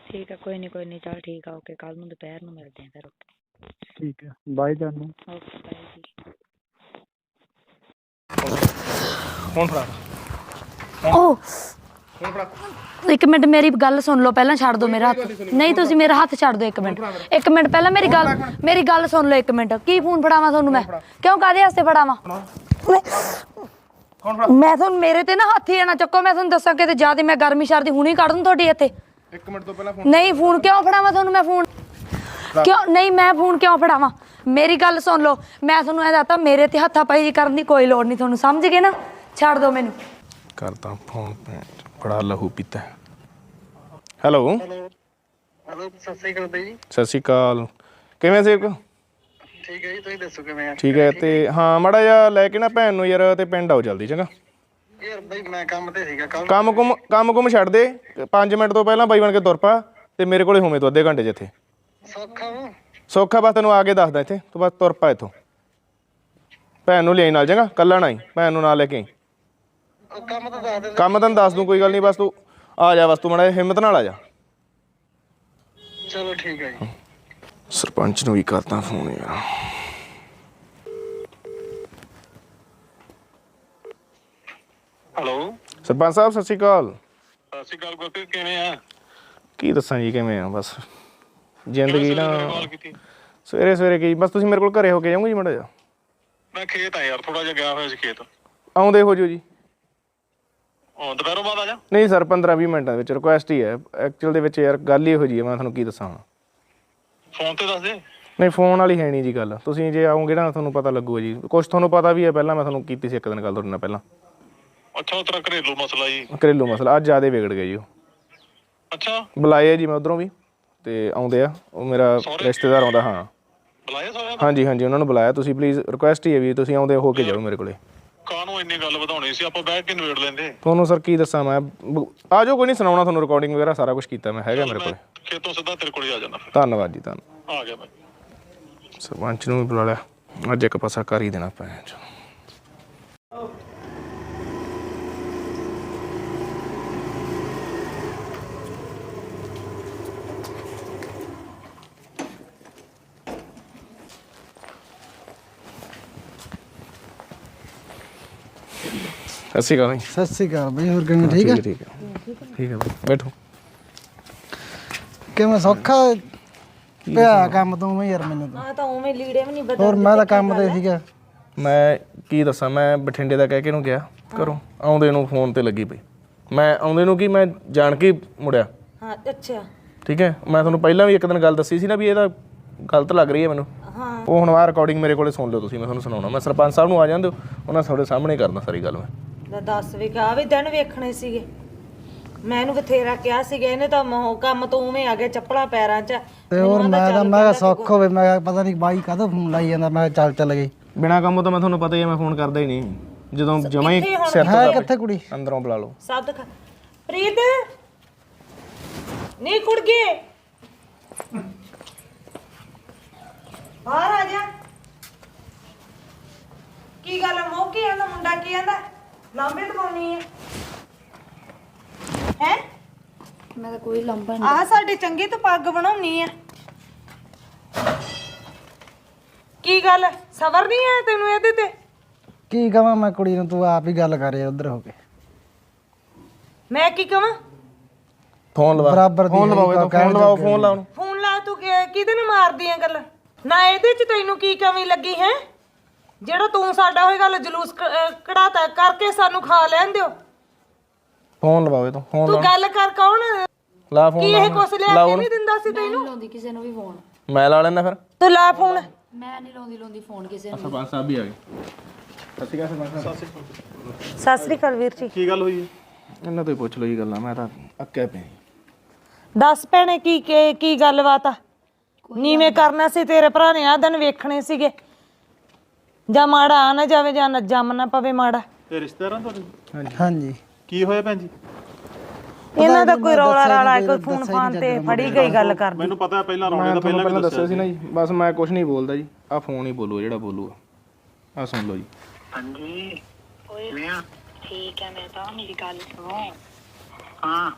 ਠੀਕ ਆ ਕੋਈ ਨਹੀਂ ਕੋਈ ਨਹੀਂ ਚੱਲ ਠੀਕ ਆ ਓਕੇ ਕੱਲ ਨੂੰ ਦੁਪਹਿਰ ਨੂੰ ਮਿਲਦੇ ਆ ਫਿਰ
ਠੀਕ ਹੈ ਬਾਏ ਜਾਨੂ।
ਓਕੇ ਬਾਏ ਜੀ
ਫੋਨ ਫੜਾ।
ਓ।
ਫੋਨ ਫੜਾ
ਇੱਕ ਮਿੰਟ ਮੇਰੀ ਗੱਲ ਸੁਣ ਲਓ ਪਹਿਲਾਂ ਛੱਡ ਦਿਓ ਮੇਰਾ ਹੱਥ। ਨਹੀਂ ਤੁਸੀਂ ਮੇਰਾ ਹੱਥ ਛੱਡ ਦਿਓ ਇੱਕ ਮਿੰਟ। ਇੱਕ ਮਿੰਟ ਪਹਿਲਾਂ ਮੇਰੀ ਗੱਲ ਮੇਰੀ ਗੱਲ ਸੁਣ ਲਓ ਇੱਕ ਮਿੰਟ। ਕੀ ਫੋਨ ਫੜਾਵਾਂ ਤੁਹਾਨੂੰ ਮੈਂ? ਕਿਉਂ ਕਾਦੇ ਵਾਸਤੇ ਫੜਾਵਾਂ? ਮੈਂ ਤੁਹਾਨੂੰ ਮੇਰੇ ਤੇ ਨਾ ਹੱਥ ਹੀ ਨਾ ਚੱਕੋ ਮੈਂ ਤੁਹਾਨੂੰ ਦੱਸਾਂ ਕਿਤੇ ਜ਼ਿਆਦਾ ਮੈਂ ਗਰਮੀ ਸ਼ਰਦੀ ਹੁਣੀ ਕੱਢ ਦੂੰ ਤੁਹਾਡੀ ਇੱਥੇ।
ਇੱਕ ਮਿੰਟ ਤੋਂ ਪਹਿਲਾਂ ਫੋਨ
ਨਹੀਂ ਫੋਨ ਕਿਉਂ ਫੜਾਵਾਂ ਤੁਹਾਨੂੰ ਮੈਂ ਫੋਨ? ਕਿਉਂ ਨਹੀਂ ਮੈਂ ਫੋਨ ਕਿਉਂ ਫੜਾਵਾਂ? ਮੇਰੀ ਗੱਲ ਸੁਣ ਲਓ ਮੈਂ ਤੁਹਾਨੂੰ ਇਹ ਦੱਸਤਾ ਮੇਰੇ ਤੇ ਹੱਥਾਂ ਪਾਈ ਕਰਨ ਦੀ ਕੋਈ ਲੋੜ ਨਹੀਂ ਤੁਹਾਨੂੰ ਸਮਝ ਗਏ ਨਾ? ਛੱਡ ਦਿਓ ਮੈਨੂੰ।
ਕਰਦਾ ਫੋਨ ਬੜਾ ਲਹੂ ਪੀਤਾ ਹੈਲੋ
ਹੈਲੋ ਸਤਿ ਸ੍ਰੀ ਅਕਾਲ ਬਾਈ ਜੀ।
ਸਤਿ ਸ਼੍ਰੀ ਅਕਾਲ। ਕਿਵੇਂ ਸੇਵਕ?
ਠੀਕ ਹੈ ਜੀ ਤੁਸੀਂ ਦੱਸੋ ਕਿਵੇਂ ਆ?
ਠੀਕ ਹੈ ਤੇ ਹਾਂ? ਮੜਾ ਜਾ ਲੈ ਕੇ ਨਾ ਭੈਣ ਨੂੰ ਯਾਰ ਤੇ ਪਿੰਡ ਆਓ ਜਲਦੀ ਚੰਗਾ।
ਯਾਰ ਬਾਈ ਮੈਂ ਕੰਮ ਤੇ ਸੀਗਾ ਕੱਲ
ਕੰਮ ਕੁਮ ਕੰਮ ਕੁਮ ਛੱਡ ਦੇ। 5 ਮਿੰਟ ਤੋਂ ਪਹਿਲਾਂ ਬਾਈ ਬਣ ਕੇ ਤੁਰ ਪਾ ਤੇ ਮੇਰੇ ਕੋਲੇ ਹੋਵੇਂ ਤੂੰ ਅੱਧੇ ਘੰਟੇ ਜਿੱਥੇ
ਸੌਖਾ ਵਾ।
ਸੌਖਾ ਬਸ ਤੈਨੂੰ ਆ ਕੇ ਦੱਸਦਾ ਇੱਥੇ ਤੂੰ ਬਸ ਤੁਰ ਪਾ ਇੱਥੋਂ। ਭੈਣ ਨੂੰ ਲਿਆਈ ਨਾਲ ਚੰਗਾ ਕੱਲਾ ਨਾ ਹੀ ਭੈਣ ਨੂੰ ਨਾਲ ਲੈ ਕੇ ਆਈ।
ਕੰਮ ਤਾਂ ਦੱਸ ਦੇ
ਕੰਮ ਤੈਨੂੰ ਦੱਸ ਦੂੰ ਕੋਈ ਗੱਲ ਨਹੀਂ ਬਸ ਤੂੰ ਆ ਜਾ ਬਸ ਤੂੰ ਮੜਾ ਹਿੰਮਤ ਨਾਲ ਆ ਜਾ।
ਚਲੋ ਠੀਕ ਹੈ ਜੀ।
ਸਰਪੰਚ ਨੂੰ ਵੀ ਕਰਦਾ ਫੋਨ ਯਾਰ।
ਹੈਲੋ।
ਸਰਪੰਚ ਸਾਹਿਬ ਸਤਿ ਸ਼੍ਰੀ ਅਕਾਲ।
ਸਤਿ ਸ੍ਰੀ ਅਕਾਲ ਗੁਰਪ੍ਰੀਤ ਕਿਵੇਂ ਆ?
ਕੀ ਦੱਸਾਂ ਜੀ ਕਿਵੇਂ ਆ ਬਸ। ਜ਼ਿੰਦਗੀ ਨਾ
ਕਾਲ ਕੀਤੀ?
ਸਵੇਰੇ ਸਵੇਰੇ ਕੀ ਬਸ ਤੁਸੀਂ ਮੇਰੇ ਕੋਲ ਘਰੇ ਹੋ ਕੇ ਜਾਓਗੇ ਜੀ ਮੜਾ ਜਾ
ਮੈਂ ਖੇਤ ਆ ਯਾਰ ਥੋੜਾ ਜਿਹਾ ਗਿਆ ਹੋਇਆ ਸੀ ਖੇਤ।
ਆਉਂਦੇ ਹੋ ਜਿਓ ਜੀ।
ਦੁਪਹਿਰੋਂ ਬਾਅਦ ਆ ਜਾ।
ਨਹੀਂ ਸਰ 15 20 ਮਿੰਟਾਂ ਦੇ ਵਿੱਚ ਰਿਕੁਐਸਟ ਹੀ ਹੈ। ਐਕਚੁਅਲ ਦੇ ਵਿੱਚ ਯਾਰ ਗੱਲ ਹੀ ਇਹੋ ਜੀ ਹੈ ਮੈਂ ਤੁਹਾਨੂੰ ਕੀ ਦੱਸਾਂ। ਹੁਣ
ਫੋਨ ਤੇ ਦੱਸ ਦੇ।
ਨਹੀਂ ਫੋਨ ਵਾਲੀ ਹੈ ਨਹੀਂ ਜੀ ਗੱਲ। ਤੁਸੀਂ ਜੇ ਆਉਂਗੇ ਨਾ ਤੁਹਾਨੂੰ ਪਤਾ ਲੱਗੂਗਾ ਜੀ। ਕੁਝ ਤੁਹਾਨੂੰ ਪਤਾ ਵੀ ਹੈ ਪਹਿਲਾਂ ਮੈਂ ਤੁਹਾਨੂੰ ਕੀਤੀ ਸੀ ਇੱਕ ਦਿਨ ਗੱਲ ਤੁਹਾਡੇ ਨਾਲ ਪਹਿਲਾਂ।
ਅੱਛਾ ਉਹ ਤੇਰਾ ਘਰੇਲੂ ਮਸਲਾ ਜੀ।
ਘਰੇਲੂ ਮਸਲਾ ਅੱਜ ਜ਼ਿਆਦਾ ਵਿਗੜ ਗਿਆ ਜੀ ਉਹ।
ਅੱਛਾ।
ਬੁਲਾਏ ਆ ਜੀ ਮੈਂ ਉਧਰੋਂ ਵੀ ਤੇ ਆਉਂਦੇ ਆ। ਉਹ ਮੇਰਾ ਰਿਸ਼ਤੇਦਾਰ ਆਉਂਦਾ ਹਾਂ।
ਬੁਲਾਇਆ ਸਾਰਿਆਂ
ਹਾਂਜੀ ਹਾਂਜੀ ਉਹਨਾਂ ਨੂੰ ਬੁਲਾਇਆ। ਤੁਸੀਂ ਪਲੀਜ਼ ਰਿਕੁਐਸਟ ਹੀ ਹੈ ਵੀ ਤੁਸੀਂ ਆਉਂਦੇ ਹੋ ਕੇ ਜਾਓ ਮੇਰੇ ਕੋਲੇ।
ਕਾਹਨੂੰ ਇੰਨੀ ਗੱਲ ਵਧਾਉਣੀ ਸੀ ਆਪਾਂ ਬੈਠ ਕੇ ਨਿਬੇੜ ਲੈਂਦੇ।
ਤੁਹਾਨੂੰ ਸਰ ਕੀ ਦੱਸਾਂ ਮੈਂ? ਬ- ਆ ਜਾਓ ਕੋਈ ਨਹੀਂ ਸੁਣਾਉਣਾ ਤੁਹਾਨੂੰ ਰਿਕਾਰਡਿੰਗ ਵਗੈਰਾ ਸਾਰਾ ਕੁਝ ਕੀਤਾ ਮੈਂ ਹੈਗਾ ਮੇਰੇ ਕੋਲੇ।
ਖੇਤੋਂ ਸਿੱਧਾ ਤੇਰੇ ਕੋਲ ਹੀ ਆ ਜਾਣਾ
ਧੰਨਵਾਦ ਜੀ ਧੰਨਵਾਦ
ਆ ਗਿਆ ਮੈਂ।
ਸਰਪੰਚ ਨੂੰ ਵੀ ਬੁਲਾ ਲਿਆ। ਅੱਜ ਇੱਕ ਪਾਸਾ ਕਰ ਹੀ ਦੇਣਾ ਪੈਣਾ ਸਤਿ ਸ਼੍ਰੀ ਅਕਾਲ ਜੀ।
ਸਤਿ ਸ੍ਰੀ ਅਕਾਲ ਬਈ ਹੋਰ ਕਿਵੇਂ ਠੀਕ ਹੈ
ਠੀਕ ਹੈ ਠੀਕ ਹੈ। ਬੈਠੋ।
ਕਿਵੇਂ ਸੌਖਾ ਪਿਆ ਕੰਮ ਤੋਂ ਮੈਂ ਯਾਰ ਮੈਨੂੰ ਤਾਂ?
ਆ ਤਾਂ ਉਵੇਂ ਲੀੜੇ ਵੀ ਨਹੀਂ ਬਦਲ
ਹੋਰ ਮੈਂ ਤਾਂ ਕੰਮ ਤੇ ਸੀਗਾ।
ਮੈਂ ਕੀ ਦੱਸਾਂ ਮੈਂ ਬਠਿੰਡੇ ਦਾ ਕਹਿ ਕੇ ਨੂੰ ਗਿਆ ਘਰੋਂ। ਆਉਂਦੇ ਨੂੰ ਫੋਨ ਤੇ ਲੱਗੀ ਪਈ। ਮੈਂ ਆਉਂਦੇ ਨੂੰ ਕੀ ਮੈਂ ਜਾਣ ਕੇ ਹੀ ਮੁੜਿਆ।
ਹਾਂ ਅੱਛਾ।
ਠੀਕ ਹੈ ਮੈਂ ਤੁਹਾਨੂੰ ਪਹਿਲਾਂ ਵੀ ਇੱਕ ਦਿਨ ਗੱਲ ਦੱਸੀ ਸੀ ਨਾ ਵੀ ਇਹਦਾ ਗਲਤ ਲੱਗ ਰਹੀ ਹੈ ਮੈਨੂੰ।
ਹਾਂ।
ਉਹ ਹੁਣ ਆਹ ਰਿਕਾਰਡਿੰਗ ਮੇਰੇ ਕੋਲੇ ਸੁਣ ਲਿਓ ਤੁਸੀਂ ਮੈਂ ਤੁਹਾਨੂੰ ਸੁਣਾਉਣਾ। ਮੈਂ ਸਰਪੰਚ ਸਾਹਿਬ ਨੂੰ ਆ ਜਾਂਦੇ ਉਹਨਾਂ ਤੁਹਾਡੇ ਸਾਹਮਣੇ ਕਰਦਾ ਸਾਰੀ ਗੱਲ ਮੈਂ।
ਲੈ ਦੱਸ ਵੀ ਕਾ ਵੀ ਦਿਨ ਵੇਖਣੇ ਸੀਗੇ। ਮੈਂ ਇਹਨੂੰ ਬਥੇਰਾ ਕਿਹਾ ਸੀਗਾ ਇਹਨੇ ਤਾਂ ਮੋਹ ਕੰਮ ਤੋਂ ਉਵੇਂ ਆ ਗਿਆ ਚੱਪਲਾਂ ਪੈਰਾਂ 'ਚ।
ਤੇ ਹੋਰ ਮੈਂ ਤਾਂ ਮੈਂ ਕਿਹਾ ਸੌਖ ਹੋਵੇ ਮੈਂ ਕਿਹਾ ਪਤਾ ਨਹੀਂ ਬਾਈ ਕਾਹਦੋਂ ਫੋਨ ਲਾਈ ਜਾਂਦਾ ਮੈਂ ਕਿਹਾ ਚੱਲ ਚੱਲ ਗਈ
ਬਿਨਾ ਕੰਮ ਤੋਂ ਮੈਂ ਤੁਹਾਨੂੰ ਪਤਾ ਹੀ ਹੈ ਮੈਂ ਫੋਨ ਕਰਦਾ ਹੀ ਨਹੀਂ। ਜਦੋਂ ਜਮਾ ਹੀ ਸਿਰ ਤੋਂ
ਹੈ ਕਿੱਥੇ ਕੁੜੀ?
ਅੰਦਰੋਂ ਬੁਲਾ ਲਓ।
ਸਭ ਦਿਖਾ। ਪ੍ਰੀਤ! ਨੀ ਕੁੜ ਗਏ ਬਾਹਰ ਆ ਜਾ। ਕੀ ਗੱਲ ਆ, ਮੋਹ ਕੀ ਆਂਦਾ? ਮੁੰਡਾ ਕੀ ਆਂਦਾ? ਲਾਂਬੇ ਦਵਾਉਣੀ ਹੈ ਹੈ?
ਮੈਂ ਤਾਂ ਕੋਈ ਲੰਬਾ
ਆਹ ਸਾਡੇ ਚੰਗੇ ਤੋਂ ਪੱਗ ਬਣਾਉਣੀ ਆ। ਕੀ ਗੱਲ? ਸਬਰ ਨਹੀਂ ਹੈ ਤੈਨੂੰ ਇਹਦੇ ਤੇ?
ਕੀ ਕਹਾਂ ਮੈਂ ਕੁੜੀ ਨੂੰ? ਤੂੰ ਆਪ ਹੀ ਗੱਲ ਕਰ ਯਾਰ ਉਧਰ ਹੋ ਕੇ।
ਮੈਂ ਕੀ ਕਵਾਂ?
ਫੋਨ ਲਵਾ।
ਬਰਾਬਰ ਦੀ
ਫੋਨ ਲਵਾਓ ਇਹ
ਕਹਿਣ
ਫੋਨ ਲਵਾਓ
ਜੋਗੇ
ਫੋਨ ਲਾਓ। ਉਹਨੂੰ।
ਫੋਨ ਲਾ ਤੂੰ ਕਿ- ਕਿਹਦੇ ਨੂੰ ਮਾਰਦੀ ਆ ਗੱਲ? ਨਾ ਇਹਦੇ ਚ ਤੈਨੂੰ ਕੀ ਕਮੀ ਲੱਗੀ ਹੈ? ਜਿਹੜਾ ਤੂੰ ਸਾਡਾ ਹੋਏ ਗੱਲ ਜਲੂਸ ਕ- ਅਹ ਕਢਾਤਾ ਕਰਕੇ ਸਾਨੂੰ ਖਾ ਲੈਣ ਦਿਓ।
ਫੋਨ ਲਵਾਓ ਇਹ ਤੋਂ ਫੋਨ
ਤੂੰ ਗੱਲ ਕਰ ਕੌਣ?
ਲਾ ਫੋਨ
ਕੀ ਇਹ ਕੁਛ ਲਿਆ ਕੇ ਨਹੀਂ ਦਿੰਦਾ ਸੀ ਤੈਨੂੰ?
ਲਾਉਂਦੀ ਕਿਸੇ ਨੂੰ ਵੀ ਫੋਨ।
ਮੈਂ ਲਾ ਲੈਣਾ ਫਿਰ।
ਤੂੰ ਲਾ ਫੋਨ।
ਮੈਂ ਨਹੀਂ ਲਾਉਂਦੀ ਲਾਉਂਦੀ ਫੋਨ ਕਿਸੇ ਨੂੰ।
ਸਰਪੰਚ ਸਾਹਿਬ ਵੀ ਆ ਗਏ। ਸਤਿ ਸ਼੍ਰੀ ਅਕਾਲ ਸਰਪੰਚ ਸਾਹਿਬ।
ਸਤਿ ਸ੍ਰੀ ਅਕਾਲ। ਵੀਰ ਜੀ।
ਕੀ ਗੱਲ ਹੋਈ ਹੈ?
ਇਹਨਾਂ ਤੋਂ ਹੀ ਪੁੱਛ ਲਓ ਜੀ ਗੱਲਾਂ ਮੈਂ ਤਾਂ ਅੱਕਿਆ ਪਿਆ
ਦੱਸ ਭੈਣੇ ਕੀ ਕੀ ਕੀ ਗੱਲਬਾਤ ਆ? ਨੀਵੇਂ ਕਰਨਾ ਸੀ ਤੇਰੇ ਭਰਾ ਨੇ ਆ ਦਿਨ ਵੇਖਣੇ ਸੀਗੇ। ਜਾਂ ਮਾੜਾ ਆ ਨਾ ਜਾਵੇ ਜਾਂ ਨਾ ਜੰਮ ਨਾ ਪਵੇ ਮਾੜਾ।
ਇਹ ਰਿਸ਼ਤੇਦਾਰਾਂ ਤੁਹਾਡੇ?
ਹਾਂਜੀ।
ਕੀ ਹੋਇਆ ਭੈਣ ਜੀ?
ਇਹਨਾਂ ਦਾ ਕੋਈ ਰੌਲਾ ਰਾਲਾ ਕੋਈ ਫੋਨ ਫਾਨ ਤੇ ਫੜੀ ਗਈ ਗੱਲ ਕਰਦੀ।
ਮੈਨੂੰ ਪਤਾ ਹੈ ਪਹਿਲਾਂ ਰੌਲੇ ਦਾ
ਪਹਿਲਾਂ
ਵੀ
ਦੱਸਿਆ ਸੀ ਨਾ ਜੀ ਬਸ ਮੈਂ ਕੁਝ ਨਹੀਂ ਬੋਲਦਾ ਜੀ ਆ ਫੋਨ ਹੀ ਬੋਲੋ ਜਿਹੜਾ ਬੋਲੂਗਾ ਆ ਸੁਣ ਲਓ ਜੀ।
ਹਾਂਜੀ।
ਠੀਕ ਹੈ ਮੈਂ ਤਾਂ ਮੇਰੀ ਗੱਲ ਸੁਣੋ।
ਹਾਂ।